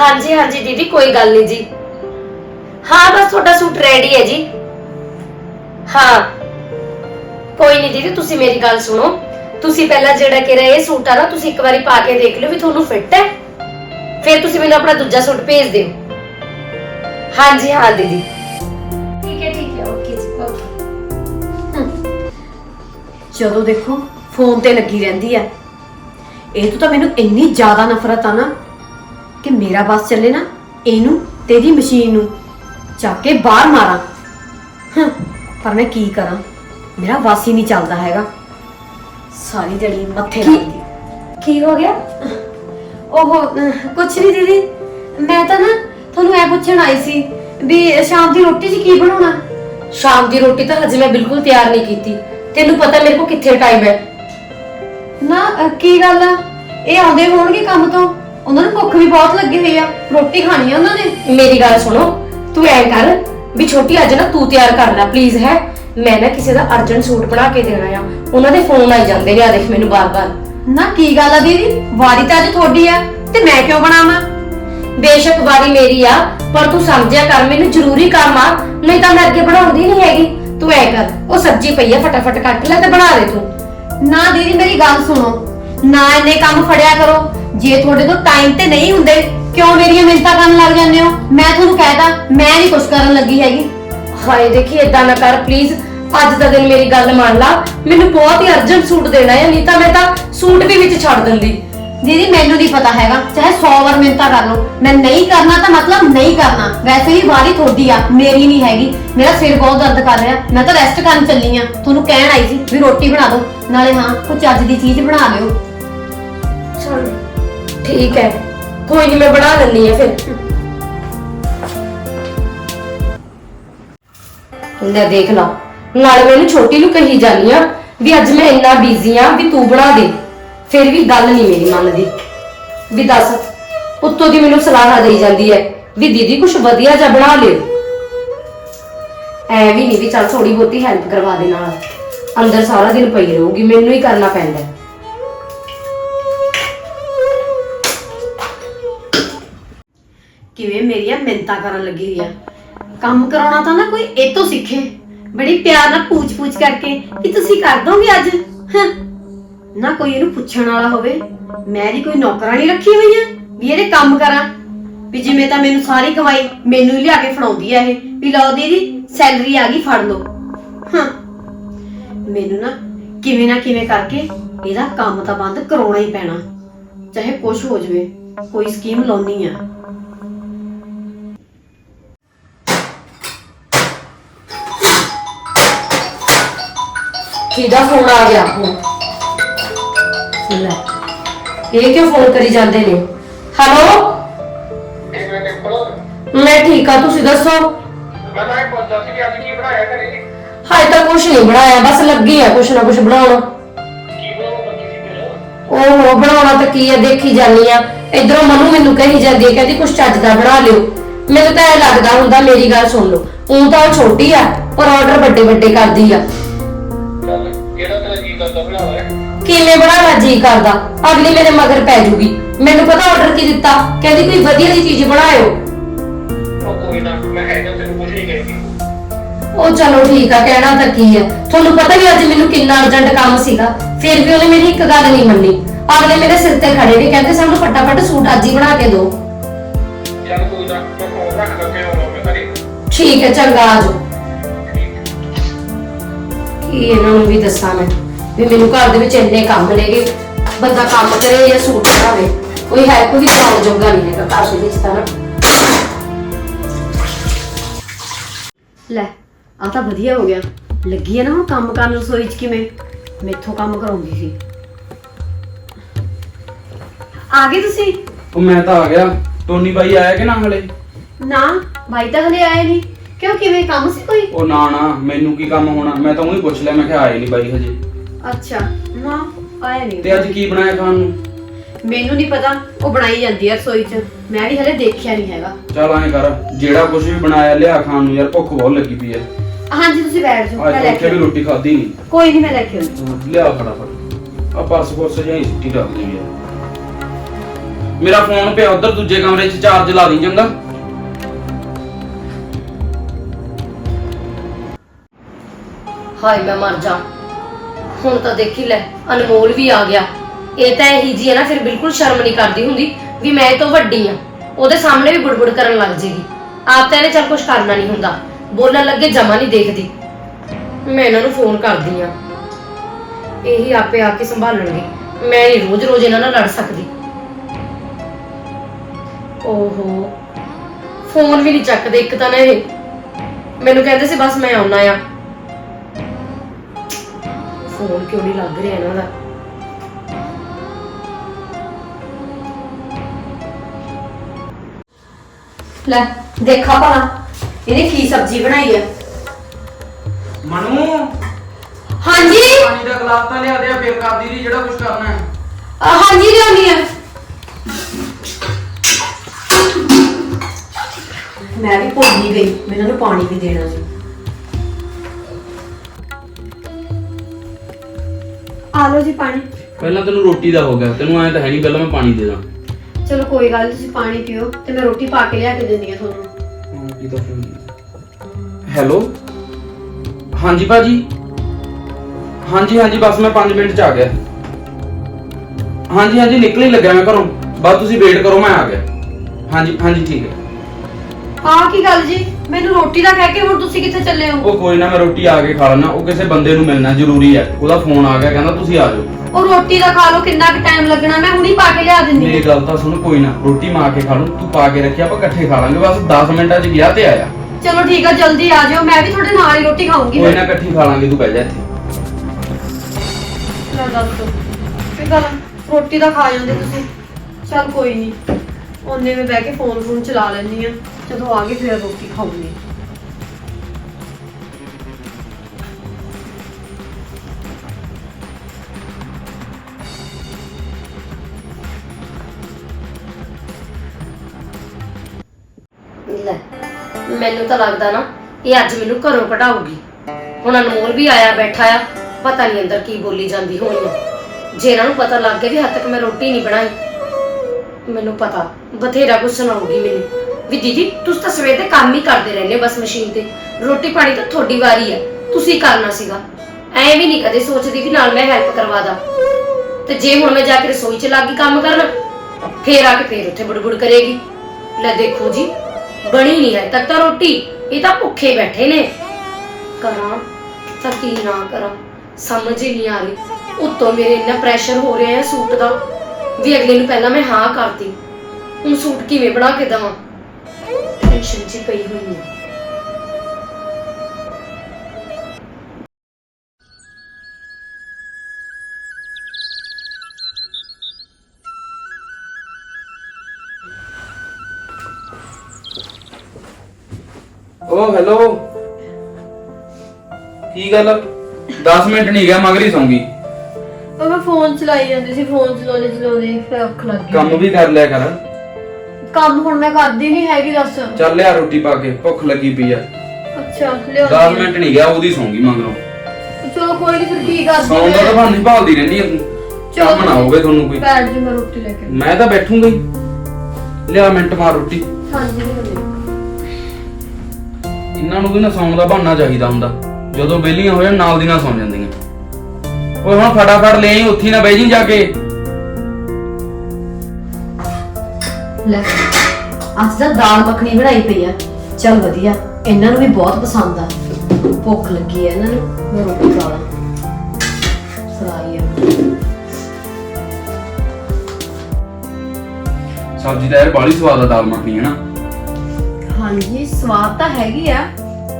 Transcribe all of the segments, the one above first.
ਹਾਂਜੀ ਹਾਂਜੀ ਦੀਦੀ ਕੋਈ ਗੱਲ ਨਹੀਂ ਜੀ। ਹਾਂ ਬਸ ਤੁਹਾਡਾ ਸੂਟ ਰੈਡੀ ਹੈ ਜੀ। ਹਾਂ। ਕੋਈ ਨਹੀਂ ਦੀਦੀ ਤੁਸੀਂ ਮੇਰੀ ਗੱਲ ਸੁਣੋ। ਤੁਸੀਂ ਪਹਿਲਾਂ ਜਿਹੜਾ ਕਿ ਇਹ ਸੂਟ ਆ ਨਾ ਤੁਸੀਂ ਇੱਕ ਵਾਰੀ ਪਾ ਕੇ ਦੇਖ ਲਿਓ ਵੀ ਤੁਹਾਨੂੰ ਫਿੱਟ ਹੈ। ਫਿਰ ਤੁਸੀਂ ਮੈਨੂੰ ਆਪਣਾ ਦੂਜਾ ਸੂਟ ਭੇਜ ਦਿਓ। ਹਾਂਜੀ ਹਾਂ ਦੀਦੀ। ਠੀਕ ਹੈ ਠੀਕ ਹੈ ਓਕੇ ਜੀ ਓਕੇ ਜਦੋਂ ਦੇਖੋ ਫੋਨ ਤੇ ਲੱਗੀ ਰਹਿੰਦੀ ਆ ਇਹ ਤੋਂ ਤਾਂ ਮੈਨੂੰ ਇੰਨੀ ਜ਼ਿਆਦਾ ਨਫ਼ਰਤ ਆ ਨਾ। ਕਿ ਮੇਰਾ ਬਸ ਚੱਲੇ ਨਾ ਇਹਨੂੰ ਤੇਰੀ ਮਸ਼ੀਨ ਨੂੰ ਚੱਕ ਕੇ ਬਾਹਰ ਮਾਰਾਂ। ਹੰ, ਪਰ ਮੈਂ ਕੀ ਕਰਾਂ? ਮੇਰਾ ਵਾਸ ਹੀ ਨਹੀਂ ਚੱਲਦਾ ਹੈਗਾ। ਸਾਰੀ ਦਿਹਾੜੀ ਮੱਥੇ ਕੀ? ਲੱਗਦੀ ਕੀ ਹੋ ਗਿਆ? ਉਹ ਕੁਛ ਨਹੀਂ ਦੀਦੀ। ਮੈਂ ਤਾਂ ਨਾ ਤੁਹਾਨੂੰ ਐ ਪੁੱਛਣ ਆਈ ਸੀ ਵੀ ਸ਼ਾਮ ਦੀ ਰੋਟੀ 'ਚ ਕੀ ਬਣਾਉਣਾ? ਸ਼ਾਮ ਦੀ ਰੋਟੀ ਤਾਂ ਹਜੇ ਮੈਂ ਬਿਲਕੁਲ ਤਿਆਰ ਨਹੀਂ ਕੀਤੀ। ਤੈਨੂੰ ਪਤਾ ਮੇਰੇ ਕੋਲ ਕਿੱਥੇ ਟਾਈਮ ਹੈ? ਨਾ ਕੀ ਗੱਲ ਆ? ਇਹ ਆਉਂਦੇ ਹੋਣਗੇ ਕੰਮ ਤੋਂ? ਉਹਨਾਂ ਨੂੰ ਭੁੱਖ ਵੀ ਬਹੁਤ ਲੱਗੀ ਹੋਈ ਆ, ਰੋਟੀ ਖਾਣੀ ਆ ਉਹਨਾਂ ਨੇ। ਮੇਰੀ ਗੱਲ ਸੁਣੋ, ਤੂੰ ਐ ਕਰ ਵੀ ਛੋਟੀ ਅੱਜ ਨਾ ਤੂੰ ਤਿਆਰ ਕਰ ਲੈ ਪਲੀਜ਼ ਹੈ। ਮੈਂ ਨਾ ਕਿਸੇ ਦਾ ਅਰਜੈਂਟ ਸੂਟ ਬਣਾ ਕੇ ਦੇਣਾ ਆ। ਉਹਨਾਂ ਦੇ ਫੋਨ ਆਈ ਜਾਂਦੇ ਨੇ, ਆ ਦੇਖ ਮੈਨੂੰ ਬਾਰ-ਬਾਰ। ਨਾ ਕੀ ਗੱਲ ਆ ਦੀਦੀ? ਵਾਰੀ ਤਾਂ ਅੱਜ ਤੁਹਾਡੀ ਆ, ਤੇ ਮੈਂ ਕਿਉਂ ਬਣਾਵਾਂ? ਬੇਸ਼ੱਕ ਵਾਰੀ ਮੇਰੀ ਆ, ਪਰ ਤੂੰ ਸਮਝਿਆ ਕਰ, ਮੈਨੂੰ ਜ਼ਰੂਰੀ ਕੰਮ ਆ, ਨਹੀਂ ਤਾਂ ਮੈਂ ਅੱਗੇ ਬਣਾਉਂਦੀ ਨਹੀਂ ਹੈਗੀ। ਤੂੰ ਐ ਕਰ, ਉਹ ਸਬਜ਼ੀ ਪਈ ਆ, ਫਟਾਫਟ ਕੱਟ ਲੈ ਤੇ ਬਣਾ ਦੇ ਤੂੰ। ਨਾ ਦੀਦੀ, ਮੇਰੀ ਗੱਲ ਸੁਣੋ। ਨਾ ਇੰਨੇ ਕੰਮ ਫੜਿਆ ਕਰੋ। ਜੇ ਤੁਹਾਡੇ ਤੋਂ ਟਾਈਮ ਤੇ ਨਹੀਂ ਹੁੰਦੇ ਕਿਉਂ ਮੇਰੀਆਂ ਮਿੰਤਾਂ ਕਰਨ ਲੱਗ ਜਾਂਦੇ ਹੋ? ਮੈਂ ਤੁਹਾਨੂੰ ਕਹਿਦਾ ਮੈਂ ਨਹੀਂ ਕੁਛ ਕਰਨ ਲੱਗੀ ਹੈਗੀ। ਹਾਏ ਦੇਖੀ ਏਦਾਂ ਨਾ ਕਰ ਪਲੀਜ਼ ਅੱਜ ਦਾ ਦਿਨ ਮੇਰੀ ਗੱਲ ਮੰਨ ਲਾ। ਮੈਨੂੰ ਬਹੁਤ ਹੀ ਅਰਜੈਂਟ ਸੂਟ ਦੇਣਾ ਹੈ ਨਹੀਂ ਤਾਂ ਮੈਂ ਤਾਂ ਸੂਟ ਵੀ ਵਿੱਚ ਛੱਡ ਦਿੰਦੀ। ਦੀਦੀ ਮੈਨੂੰ ਨਹੀਂ ਪਤਾ ਹੈਗਾ ਚਾਹੇ 100 ਵਾਰ ਮਿੰਤਾ ਕਰ ਲਓ। ਮੈਂ ਨਹੀਂ ਕਰਨਾ ਤਾਂ ਮਤਲਬ ਨਹੀਂ ਕਰਨਾ। ਵੈਸੇ ਵੀ ਵਾਰੀ ਤੁਹਾਡੀ ਆ ਮੇਰੀ ਨਹੀਂ ਹੈਗੀ। ਮੇਰਾ ਸਿਰ ਬਹੁਤ ਦਰਦ ਕਰ ਰਿਹਾ। ਮੈਂ ਤਾਂ ਰੈਸਟ ਕਰਨ ਚੱਲੀ ਆ। ਤੁਹਾਨੂੰ ਕਹਿਣ ਆਈ ਸੀ ਵੀ ਰੋਟੀ ਬਣਾ ਦਿਓ। ਨਾਲੇ ਹਾਂ ਕੁਝ ਚੱਜ ਦੀ ਚੀਜ਼ ਬਣਾ ਲਿਓ ਚਲ। ਠੀਕ ਹੈ। ਕੋਈ ਨਹੀਂ ਮੈਂ ਬਣਾ ਲੈਣੀ ਹੈ ਫਿਰ। ਲੈ ਦੇਖ ਲਾ। ਨਾਲ ਮੈਨੂੰ ਛੋਟੀ ਨੂੰ ਕਹੀ ਜਾਨੀ ਆ ਵੀ ਅੱਜ ਮੈਂ ਇੰਨਾ ਬਿਜ਼ੀ ਆ ਵੀ ਤੂੰ ਬਣਾ ਦੇ। ਫਿਰ ਵੀ ਗੱਲ ਨਹੀਂ ਮੇਰੀ ਮੰਨਦੀ। ਵੀ ਦੱਸ, ਉੱਤੋਂ ਦੀ ਮੈਨੂੰ ਸਲਾਹ ਦੇਈ ਜਾਂਦੀ ਹੈ ਵੀ ਦੀਦੀ ਕੁਝ ਵਧੀਆ ਜਿਹਾ ਬਣਾ ਲਿਓ। ਐ ਵੀ ਨਹੀਂ ਵੀ ਚੱਲ ਥੋੜੀ ਬਹੁਤੀ ਹੈਲਪ ਕਰਵਾ ਦੇ ਨਾਲ। ਅੰਦਰ ਸਾਰਾ ਦਿਨ ਪਈ ਰਹੂਗੀ, ਮੈਨੂੰ ਹੀ ਕਰਨਾ ਪੈਂਦਾ ਹੈ। ਕਿਵੇਂ ਮੇਰੀਆਂ ਮਿੰਤਾ ਕਰਨ ਲੱਗੀ ਹੋਈ ਆ? ਕੰਮ ਕਰਾਉਣਾ ਤਾਂ ਨਾ ਕੋਈ ਇਹ ਤੋਂ ਸਿੱਖੇ। ਬੜੀ ਪਿਆਰ ਨਾਲ ਪੂਛ-ਪੂਛ ਕਰਕੇ ਕਿ ਤੁਸੀਂ ਕਰ ਦੋਗੇ ਅੱਜ? ਹੰ। ਨਾ ਕੋਈ ਇਹਨੂੰ ਪੁੱਛਣ ਵਾਲਾ ਹੋਵੇ। ਮੈਂ ਦੀ ਕੋਈ ਨੌਕਰਾਨੀ ਰੱਖੀ ਹੋਈ ਆ, ਵੀ ਇਹਦੇ ਕੰਮ ਕਰਾਂ। ਵੀ ਜਿਵੇਂ ਤਾਂ ਮੈਨੂੰ ਸਾਰੀ ਕਮਾਈ ਮੈਨੂੰ ਹੀ ਲਿਆ ਕੇ ਫੜਾਉਂਦੀ ਆ ਇਹ, ਵੀ ਲਓ ਦੀਦੀ, ਸੈਲਰੀ ਆ ਗਈ, ਫੜ ਲਓ। ਹਾਂ। ਮੈਨੂੰ ਨਾ ਕਿਵੇਂ ਨਾ ਕਿਵੇਂ ਕਰਕੇ ਇਹਦਾ ਕੰਮ ਤਾਂ ਬੰਦ ਕਰਾਉਣਾ ਹੀ ਪੈਣਾ। ਚਾਹੇ ਕੁਛ ਹੋ ਜਾਵੇ, ਕੋਈ ਸਕੀਮ ਲਾਉਣੀ ਆ। ਕਿਹਦਾ ਫੋਨ ਆ ਗਿਆ ਹੁਣ। ਲੈ। ਇਹ ਕਿਉਂ ਫੋਨ ਕਰੀ ਜਾਂਦੇ ਨੇ? ਹੈਲੋ ਕਿਵੇਂ ਟਿੰਪਲ ਮੈਂ ਠੀਕ ਆ, ਤੁਸੀਂ ਦੱਸੋ? ਮੈਂ ਤਾਂ ਇਹ ਪੁੱਛਦਾ ਸੀ ਕਿ ਅੱਜ ਕੀ ਬਣਾਇਆ ਘਰੇ ਹਾਏ ਤਾਂ ਕੁਝ ਨਹੀਂ ਬਣਾਇਆ, ਬਸ ਲੱਗੀ ਆ ਕੁਛ ਨਾ ਕੁਛ ਬਣਾਉਣ। ਕੀ ਬਣਾਉਣ ਲੱਗੀ ਸੀ ਉਹ ਬਣਾਉਣਾ ਤਾਂ ਕੀ ਆ, ਦੇਖੀ ਜਾਨੀ ਆ। ਇਧਰੋਂ ਮਨੂ ਮੈਨੂੰ ਕਹੀ ਜਾਂਦੀ ਹੈ ਕਹਿੰਦੀ ਕੁਛ ਚੱਜ ਦਾ ਬਣਾ ਲਿਓ। ਮੈਨੂੰ ਤਾਂ ਇਹ ਲੱਗਦਾ ਹੁੰਦਾ, ਮੇਰੀ ਗੱਲ ਸੁਣ ਲਓ। ਉਹ ਤਾਂ ਉਹ ਛੋਟੀ ਆ, ਪਰ ਆਰਡਰ ਵੱਡੇ ਵੱਡੇ ਕਰਦੀ ਆ। ਚੱਲ ਕਿਹੜਾ ਤੇਰਾ ਜੀ ਕਰਦਾ ਬਣਾਵਾ ਕਿਵੇਂ ਬਣਾਉਣਾ ਜੀ ਕਰਦਾ। ਅਗਲੀ ਮੇਰੇ ਮਗਰ ਪੈ ਜੂਗੀ। ਮੈਨੂੰ ਪਤਾ ਆਰਡਰ ਕੀ ਦਿੱਤਾ। ਕਹਿੰਦੀ ਕੋਈ ਵਧੀਆ ਜੀ ਚੀਜ਼ ਬਣਾਇਓ। ਉਹ ਕੋਈ ਨਾ ਮੈਂ ਹੈਗਾ ਤੈਨੂੰ ਕੁਝ ਨਹੀਂ ਕਹਿੰਦੀ ਉਹ ਚਲੋ ਠੀਕ ਆ ਕਹਿਣਾ ਤਾਂ ਕੀ ਹੈ ਤੁਹਾਨੂੰ ਪਤਾ ਵੀ ਅੱਜ ਮੈਨੂੰ ਕਿੰਨਾ ਅਰਜੈਂਟ ਕੰਮ ਸੀਗਾ। ਫਿਰ ਵੀ ਉਹਨੇ ਮੇਰੀ ਇੱਕ ਗੱਲ ਨਹੀਂ ਮੰਨੀ। ਅਗਲੇ ਮੇਰੇ ਸਿਰ ਤੇ ਖੜੇ ਨੇ ਕਹਿੰਦੇ ਸਾਨੂੰ ਫਟਾਫਟ ਸੂਟ ਅੱਜ ਹੀ ਬਣਾ ਕੇ ਦਿਓ। ਚੱਲ ਕੋਈ ਨਾ ਮੈਂ ਫੋਨ ਰੱਖ ਕੇ ਆਉਣਾ ਮੈਂ ਘਰੇ। ਠੀਕ ਹੈ ਚੰਗਾ ਆ ਜਾਓ। ਠੀਕ ਕੀ ਇਹਨਾਂ ਨੂੰ ਵੀ ਦੱਸਾਂ ਮੈਂ? ਵੀ ਮੈਨੂੰ ਘਰ ਦੇ ਵਿੱਚ ਇੰਨੇ ਕੰਮ ਨੇਗੇ। ਬੰਦਾ ਕੰਮ ਕਰੇ ਜਾਂ ਸੂਟ ਬਣਾਵੇ ਕੋਈ ਹੈਲਪ ਵੀ ਕਰਾਉਣ ਜੋਗਾ ਨਹੀਂ ਹੈਗਾ ਘਰ ਦੇ ਵਿੱਚ ਤਾਂ ਨਾ। ਲੈ ਆ ਤਾਂ ਵਧੀਆ ਹੋ ਗਿਆ। ਲੱਗੀ ਆ ਨਾ ਹੁਣ ਕੰਮ ਕਰਨ ਰਸੋਈ ਚ ਕਿਵੇਂ? ਮੈਥੋਂ ਕੰਮ ਕਰਾਉਂਦੀ ਸੀ। ਆ ਗਏ ਤੁਸੀਂ? ਉਹ ਮੈਂ ਤਾਂ ਆ ਗਿਆ। ਟੋਨੀ ਬਾਈ ਆਇਆ ਕਿ ਨਾ ਹਲੇ? ਨਾ ਭਾਈ ਤਾਂ ਹਲੇ ਆਏ ਨਹੀਂ। ਕਿਉਂ ਕਿਵੇਂ ਕੰਮ ਸੀ ਕੋਈ? ਉਹ ਨਾ ਨਾ ਮੈਨੂੰ ਕੀ ਕੰਮ ਹੋਣਾ? ਮੈਂ ਤਾਂ ਉਹੀ ਪੁੱਛ ਲਿਆ ਮੈਂ ਕਿਹਾ ਆਏ ਨਹੀਂ ਬਾਈ ਹਜੇ। ਅੱਛਾ ਨਾ ਆਇਆ ਨਹੀਂ। ਤੇ ਅੱਜ ਕੀ ਬਣਾਇਆ ਖਾਣ ਨੂੰ? ਮੈਨੂੰ ਨਹੀਂ ਪਤਾ ਉਹ ਬਣਾਈ ਜਾਂਦੀ ਆ ਰਸੋਈ ਚ। ਮੈਂ ਵੀ ਹਲੇ ਦੇਖਿਆ ਨਹੀਂ ਹੈਗਾ। ਚੱਲ ਐਂ ਕਰ ਜਿਹੜਾ ਕੁਝ ਵੀ ਬਣਾਇਆ ਲਿਆ ਖਾਣ ਨੂੰ ਯਾਰ ਭੁੱਖ ਬਹੁਤ ਲੱਗੀ ਪਈ ਐ। ਹਾਂਜੀ ਤੁਸੀਂ ਬੈਠ ਜਾਓ ਮੈਂ ਅੱਜ ਲੈ ਉੱਥੇ ਕੇ ਵੀ ਰੋਟੀ ਖਾਧੀ ਨਹੀਂ। ਕੋਈ ਨਹੀਂ ਮੈਂ ਲੈ ਕੇ ਆਉਂਦੀ। ਲਿਆ ਫਟਾਫਟ। ਆ ਪਰਸ ਪੁਰਸ ਜਿਹੀ ਸਿੱਟੀ ਰੱਖ ਲਈ ਯਾਰ ਮੇਰਾ ਫੋਨ ਪਿਆ ਉਧਰ ਦੂਜੇ ਕਮਰੇ 'ਚ ਚਾਰਜ ਲਾ ਦੀ ਚੰਗਾ। ਹਾਏ ਮੈਂ ਮਰ ਜਾ। ਹੁਣ ਤਾਂ ਦੇਖੀ ਲੈ, ਅਨਮੋਲ ਵੀ ਆ ਗਿਆ। ਇਹ ਤਾਂ ਇਹੀ ਜੀ ਹੈ ਨਾ, ਫਿਰ ਬਿਲਕੁਲ ਸ਼ਰਮ ਨਹੀਂ ਕਰਦੀ ਹੁੰਦੀ ਵੀ ਮੈਂ ਇਹ ਤੋਂ ਵੱਡੀ ਆ ਉਹਦੇ ਸਾਹਮਣੇ ਵੀ ਬੁੜਬੁੜ ਕਰਨ ਲੱਗ ਜੇਗੀ। ਆਪ ਤਾਂ ਇਹਨੇ ਚੱਲ ਕੁਝ ਕਰਨਾ ਨਹੀਂ ਹੁੰਦਾ। ਬੋਲਣ ਲੱਗੇ ਜਮਾ ਨਹੀਂ ਦੇਖਦੀ। ਮੈਂ ਇਹਨਾਂ ਨੂੰ ਫੋਨ ਕਰਦੀ ਆ ਇਹੀ ਆਪੇ ਆ ਕੇ ਸੰਭਾਲਣਗੇ। ਮੈਂ ਨਹੀਂ ਰੋਜ਼-ਰੋਜ਼ ਇਹਨਾਂ ਨਾਲ ਲੜ ਸਕਦੀ। ਓਹੋ। ਫੋਨ ਵੀ ਨਹੀਂ ਚੱਕਦੇ, ਇੱਕ ਤਾਂ ਨਾ ਇਹ। ਮੈਨੂੰ ਕਹਿੰਦੇ ਸੀ, ਬਸ ਮੈਂ ਆਉਣਾ ਆ। ਫੋਨ ਕਿਉਂ ਨਹੀਂ ਲੱਗ ਰਿਹਾ ਇਹਨਾਂ ਦਾ? ਲੈ ਦੇਖਾ ਭਲਾ ਇਹਨੇ ਕੀ ਸਬਜ਼ੀ ਬਣਾਈ ਆ? ਮਨੂ ਹਾਂਜੀ? ਪਾਣੀ ਦਾ ਗਲਾਸ ਤਾਂ ਲਿਆ ਦੇ ਫੇਰ ਕਰਦੀ ਰਹੀ ਜਿਹੜਾ ਕੁਝ ਕਰਨਾ ਹੈ। ਅਹ ਹਾਂਜੀ ਲਿਆਉਣੀ ਆ। ਮੈਂ ਵੀ ਭੁੱਲ ਹੀ ਗਈ ਮੈਂ ਇਹਨਾਂ ਨੂੰ ਪਾਣੀ ਵੀ ਦੇਣਾ ਸੀ। ਆ ਲਓ ਜੀ ਪਾਣੀ। ਪਹਿਲਾਂ ਤੈਨੂੰ ਰੋਟੀ ਦਾ ਹੋ ਗਿਆ ਤੈਨੂੰ ਐਂ ਤਾਂ ਹੈ ਨਹੀਂ ਪਹਿਲਾਂ ਮੈਂ ਪਾਣੀ ਦੇ ਦਾਂ। ਚਲੋ ਕੋਈ ਗੱਲ ਨੀ, ਤੁਸੀਂ ਪਾਣੀ ਪੀਓ ਤੇ ਮੈਂ ਰੋਟੀ ਪਾ ਕੇ ਲਿਆ ਕੇ ਦਿੰਦੀ ਆ ਤੁਹਾਨੂੰ। ਰੋਟੀ ਹੈਲੋ? ਹਾਂਜੀ ਭਾਜੀ? ਹਾਂਜੀ ਹਾਂਜੀ ਬਸ ਮੈਂ 5 ਮਿੰਟ ਚ ਆ ਗਿਆ। ਹਾਂਜੀ ਹਾਂਜੀ ਨਿਕਲ ਹੀ ਲੱਗਿਆ ਮੈਂ ਘਰੋਂ। ਬਸ ਤੁਸੀਂ ਵੇਟ ਕਰੋ ਮੈਂ ਆ ਗਿਆ। ਹਾਂਜੀ ਹਾਂਜੀ ਠੀਕ ਹੈ। ਆ ਕੀ ਗੱਲ ਜੀ? ਮੈਨੂੰ ਰੋਟੀ ਦਾ ਕਹਿ ਕੇ ਹੁਣ ਤੁਸੀਂ ਕਿੱਥੇ ਚੱਲੇ ਹੋ? ਉਹ ਕੋਈ ਨਾ ਮੈਂ ਰੋਟੀ ਆ ਕੇ ਖਾ ਲੈਣਾ ਉਹ ਕਿਸੇ ਬੰਦੇ ਨੂੰ ਮਿਲਣਾ ਜ਼ਰੂਰੀ ਹੈ। ਉਹਦਾ ਫੋਨ ਆ ਗਿਆ ਕਹਿੰਦਾ ਤੁਸੀਂ ਆ ਜਾਓ। ਉਹ ਰੋਟੀ ਦਾ ਖਾ ਲਓ ਕਿੰਨਾ ਕੁ ਟਾਈਮ ਲੱਗਣਾ? ਮੈਂ ਹੁਣੀ ਪਾ ਕੇ ਲਿਆ ਦਿੰਦੀ ਮੇਰੀ ਹਾਂ ਗੱਲ ਤਾਂ ਸੁਣ ਕੋਈ ਨਾ ਰੋਟੀ ਮੈਂ ਕੇ ਖਾ ਲੂੰ ਤੂੰ ਪਾ ਕੇ ਰੱਖਿਆ ਆਪਾਂ ਇਕੱਠੇ ਖਾ ਲਾਂਗੇ। ਬਸ 10 ਮਿੰਟਾਂ ਚ ਗਿਆ ਤੇ ਆਇਆ। ਚਲੋ ਠੀਕ ਆ ਜਲਦੀ ਆ ਜਾਓ। ਮੈਂ ਵੀ ਤੁਹਾਡੇ ਨਾਲ ਹੀ ਰੋਟੀ ਖਾਊਂਗੀ। ਕੋਈ ਨਾ ਇਕੱਠੀ ਖਾ ਲਾਂਗੇ ਤੂੰ ਬਹਿ ਜਾ ਇੱਥੇ। ਲੈ ਦੱਸ ਕੀ ਗੱਲ ਰੋਟੀ ਦਾ ਖਾ ਜਾਂਦੇ ਤੁਸੀਂ? ਚਲ ਕੋਈ ਨਹੀਂ ਉਹਨੇ ਮੈਂ ਬਹਿ ਕੇ ਫੋਨ ਫੋਨ ਚਲਾ ਲੈਂਦੀ ਆ ਜਦੋਂ ਆ ਗਏ ਫਿਰ ਰੋਟੀ ਖਾਊਂਗੀ। ਲੈ, ਮੈਨੂੰ ਤਾਂ ਲੱਗਦਾ ਨਾ, ਇਹ ਅੱਜ ਮੈਨੂੰ ਘਰੋਂ ਕਢਾਊਗੀ। ਹੁਣ ਅਨਮੋਲ ਵੀ ਆਇਆ, ਬੈਠਾ ਆ, ਪਤਾ ਨਹੀਂ ਅੰਦਰ ਕੀ ਬੋਲੀ ਜਾਂਦੀ ਹੋਣੀ ਆ। ਜੇ ਇਹਨਾਂ ਨੂੰ ਪਤਾ ਲੱਗ ਗਿਆ ਵੀ ਹੱਦ ਤੱਕ ਮੈਂ ਰੋਟੀ ਨਹੀਂ ਬਣਾਈ, ਮੈਨੂੰ ਪਤਾ, ਬਥੇਰਾ ਕੁਛ ਸੁਣਾਉਗੀ ਮੈਨੂੰ। ਵੀ ਦੀਦੀ, ਤੁਸੀਂ ਤਾਂ ਸਵੇਰ ਦੇ ਕੰਮ ਹੀ ਕਰਦੇ ਰਹਿੰਦੇ ਹੋ ਬਸ ਮਸ਼ੀਨ ਤੇ। ਰੋਟੀ ਪਾਣੀ ਤਾਂ ਤੁਹਾਡੀ ਵਾਰੀ ਹੈ ਤੁਸੀਂ ਕਰਨਾ ਸੀਗਾ। ਐ ਵੀ ਨਹੀਂ ਕਦੇ ਸੋਚਦੀ ਵੀ ਨਾਲ ਮੈਂ ਹੈਲਪ ਕਰਵਾ ਦਾਂ। ਤੇ ਜੇ ਹੁਣ ਮੈਂ ਜਾ ਕੇ ਰਸੋਈ 'ਚ ਲੱਗ ਗਈ ਕੰਮ ਕਰਨ, ਫੇਰ ਆ ਕੇ ਫੇਰ ਉੱਥੇ ਬੁੜਬੁੜ ਕਰੇਗੀ। ਲੈ ਦੇਖੋ ਜੀ, ਬਣੀ ਨਹੀਂ ਹੈ ਤੱਕ ਤਾਂ ਰੋਟੀ, ਇਹ ਤਾਂ ਭੁੱਖੇ ਬੈਠੇ ਨੇ। ਕਰਾਂ, ਤਾਂ ਕੀ ਨਾ ਕਰਾਂ, ਸਮਝ ਹੀ ਨਹੀਂ ਆ ਰਹੀ। ਉੱਤੋਂ ਮੇਰੇ ਇੰਨਾ ਪ੍ਰੈਸ਼ਰ ਹੋ ਰਿਹਾ ਹੈ ਸੂਟ ਦਾ, ਵੀ ਅਗਲੇ ਨੂੰ ਪਹਿਲਾਂ ਮੈਂ ਹਾਂ ਕਰਤੀ। ਹੁਣ ਸੂਟ ਕਿਵੇਂ ਬਣਾ ਕੇ ਦਵਾਂ? ਟੈਨਸ਼ਨ ਚ ਪਈ ਹੋਈ ਹਾਂ ਓ ਹੈਲੋ ਕੀ ਗੱਲ? 10 ਮਿੰਟ ਨਹੀਂ ਗਿਆ ਮਗਰ ਸੌਂਗੀ ਉਹ ਮੈਂ ਫੋਨ ਚਲਾਈ ਜਾਂਦੀ ਸੀ ਫੋਨ ਚਲਾਉਂਦੇ ਚਲਾਉਂਦੇ ਫਿਰ ਅੱਖ ਲੱਗ ਗਈ। ਕੰਮ ਵੀ ਕਰ ਲਿਆ ਕਰ। ਕੰਮ ਹੁਣ ਮੈਂ ਕਰਦੀ ਨਹੀਂ ਹੈਗੀ ਦੱਸ। ਚੱਲ ਲਿਆ ਰੋਟੀ ਪਾ ਕੇ ਭੁੱਖ ਲੱਗੀ ਪਈ ਆ। ਅੱਛਾ ਲਿਓ 10 ਮਿੰਟ ਨਹੀਂ ਗਿਆ ਉਹਦੀ ਸੌਂਗੀ ਮਗਰੋਂ। ਚਲੋ ਕੋਈ ਨਹੀਂ ਫਿਰ ਕੀ ਕਰਦੀ ਸੌਣ ਦਾ ਤਾਂ ਬਹਾਨੇ ਭਾਲਦੀ ਰਹਿੰਦੀ ਆ ਤੂੰ। ਚਲੋ। ਕੰਮ ਨਾ ਹੋਵੇ ਤੁਹਾਨੂੰ ਕੋਈ। ਬੈਠ ਜੀ ਮੈਂ ਰੋਟੀ ਲੈ ਕੇ ਮੈਂ ਤਾਂ ਬੈਠੂੰਗਾ ਹੀ। ਲਿਆ ਮਿੰਟ ਮਾਰ ਰੋਟੀ। ਹਾਂਜੀ। ਇਹਨਾਂ ਨੂੰ ਵੀ ਨਾ ਸੌਣ ਦਾ ਬਹਾਨਾ ਚਾਹੀਦਾ ਹੁੰਦਾ। ਜਦੋਂ ਵਿਹਲੀਆਂ ਹੋ ਜਾਣ ਨਾਲ ਦੀ ਨਾਲ ਸੌਂ ਜਾਂਦੀਆਂ। ਓਏ ਹੁਣ ਫਟਾਫਟ ਲੈ ਆਈ ਉੱਥੇ ਹੀ ਨਾ ਬਹਿ ਜੀ ਜਾ ਕੇ। ਲੈ। ਅੱਜ ਦਾ ਦਾਲ ਮੱਖਣੀ ਬਣਾਈ ਪਈ ਆ। ਚਲ ਵਧੀਆ ਇਹਨਾਂ ਨੂੰ ਵੀ ਬਹੁਤ ਪਸੰਦ ਆ। ਭੁੱਖ ਲੱਗੀ ਆ ਇਹਨਾਂ ਨੂੰ ਮੈਂ ਰੋਟੀ ਖਾ ਲਾਂ। ਸਰਾਈ ਆ। ਸਬਜ਼ੀ ਤਾਂ ਯਾਰ ਬਾਲੀ ਸਵਾਦ ਆ ਦਾਲ ਮੱਖਣੀ ਹੈ ਨਾ? ਹਾਂਜੀ ਸਵਾਦ ਤਾਂ ਹੈਗੀ ਆ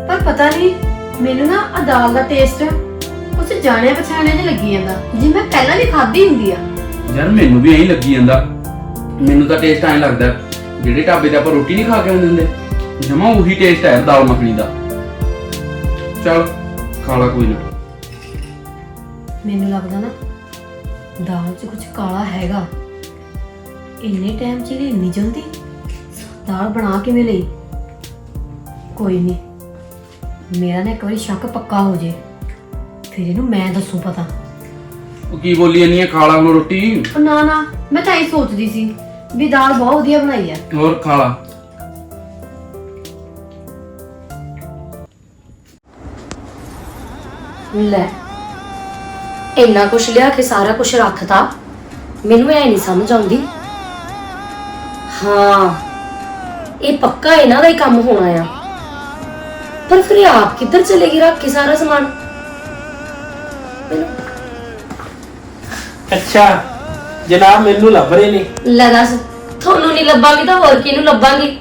ਪਰ ਪਤਾ ਨਹੀਂ ਮੈਨੂੰ ਨਾ ਆ ਦਾਲ ਦਾ ਟੇਸਟ ਕੁਝ ਜਾਣਿਆ ਪਛਾਣਿਆ ਜਿਹਾ ਲੱਗੀ ਜਾਂਦਾ। ਜਿਵੇਂ ਮੈਂ ਪਹਿਲਾਂ ਵੀ ਖਾਧੀ ਹੁੰਦੀ ਆ। ਯਾਰ ਮੈਨੂੰ ਵੀ ਐਂ ਲੱਗੀ ਜਾਂਦਾ। ਮੈਨੂੰ ਤਾਂ ਟੇਸਟ ਐਂ ਲੱਗਦਾ। ਜਿਹੜੇ ਢਾਬੇ ਤੇ ਆਪਾਂ ਰੋਟੀ ਨਹੀਂ ਖਾ ਕੇ ਆਉਂਦੇ ਹੁੰਦੇ ਜਮਾ ਉਹੀ ਟੇਸਟ ਹੈ ਦਾਲ ਮੱਖਣੀ ਦਾ। ਚਲ ਖਾ ਲਾ ਕੋਈ ਨਾ। ਮੈਨੂੰ ਲੱਗਦਾ ਨਾ ਦਾਲ 'ਚ ਕੁਝ ਕਾਲਾ ਹੈਗਾ। ਇੰਨੇ ਟਾਈਮ 'ਚ ਇਹ ਇੰਨੀ ਜਲਦੀ? ਦਾਲ ਬਣਾ ਕਿਵੇਂ ਲਈ? ਕੋਈ ਨਹੀਂ ਮੇਰਾ ਨਾ ਇੱਕ ਵਾਰੀ ਸ਼ੱਕ ਪੱਕਾ ਹੋ ਜੇ। ਫਿਰ ਇਹਨੂੰ ਮੈਂ ਦੱਸੂ ਪਤਾ। ਉਹ ਕੀ ਬੋਲੀ ਇੰਨੀ ਖਾ ਲਾ ਹੁਣ ਰੋਟੀ। ਉਹ ਨਾ ਨਾ ਮੈਂ ਤਾਂ ਇਹ ਸੋਚਦੀ ਸੀ। ਵੀ ਦਾਲ ਬਹੁਤ ਵਧੀਆ ਬਣਾਈ ਆ ਹੋਰ ਖਾ ਲਾ। ਲੈ ਇੰਨਾ ਕੁਛ ਲਿਆ ਕੇ ਸਾਰਾ ਕੁਛ ਰੱਖਤਾ ਮੈਨੂੰ ਐ ਨਹੀਂ ਸਮਝ ਆਉਂਦੀ। ਹਾਂ ਇਹ ਪੱਕਾ ਇਹਨਾਂ ਦਾ ਹੀ ਕੰਮ ਹੋਣਾ ਆ। ਪਰ ਫਿਰ ਇਹ ਆਪ ਕਿੱਧਰ ਚਲੇਗੀ ਰੱਖ ਕੇ ਸਾਰਾ ਸਮਾਨ? ਮੈਨੂੰ ਅੱਛਾ। ਜਨਾਬ ਮੈਨੂੰ ਲੱਭ ਰਹੇ ਨੇ ਲੈ ਦੱਸ ਤੁਹਾਨੂੰ ਨਹੀਂ ਲੱਭਾਂਗੀ ਤਾਂ ਹੋਰ ਕਿਹਨੂੰ ਲੱਭਾਂਗੀ?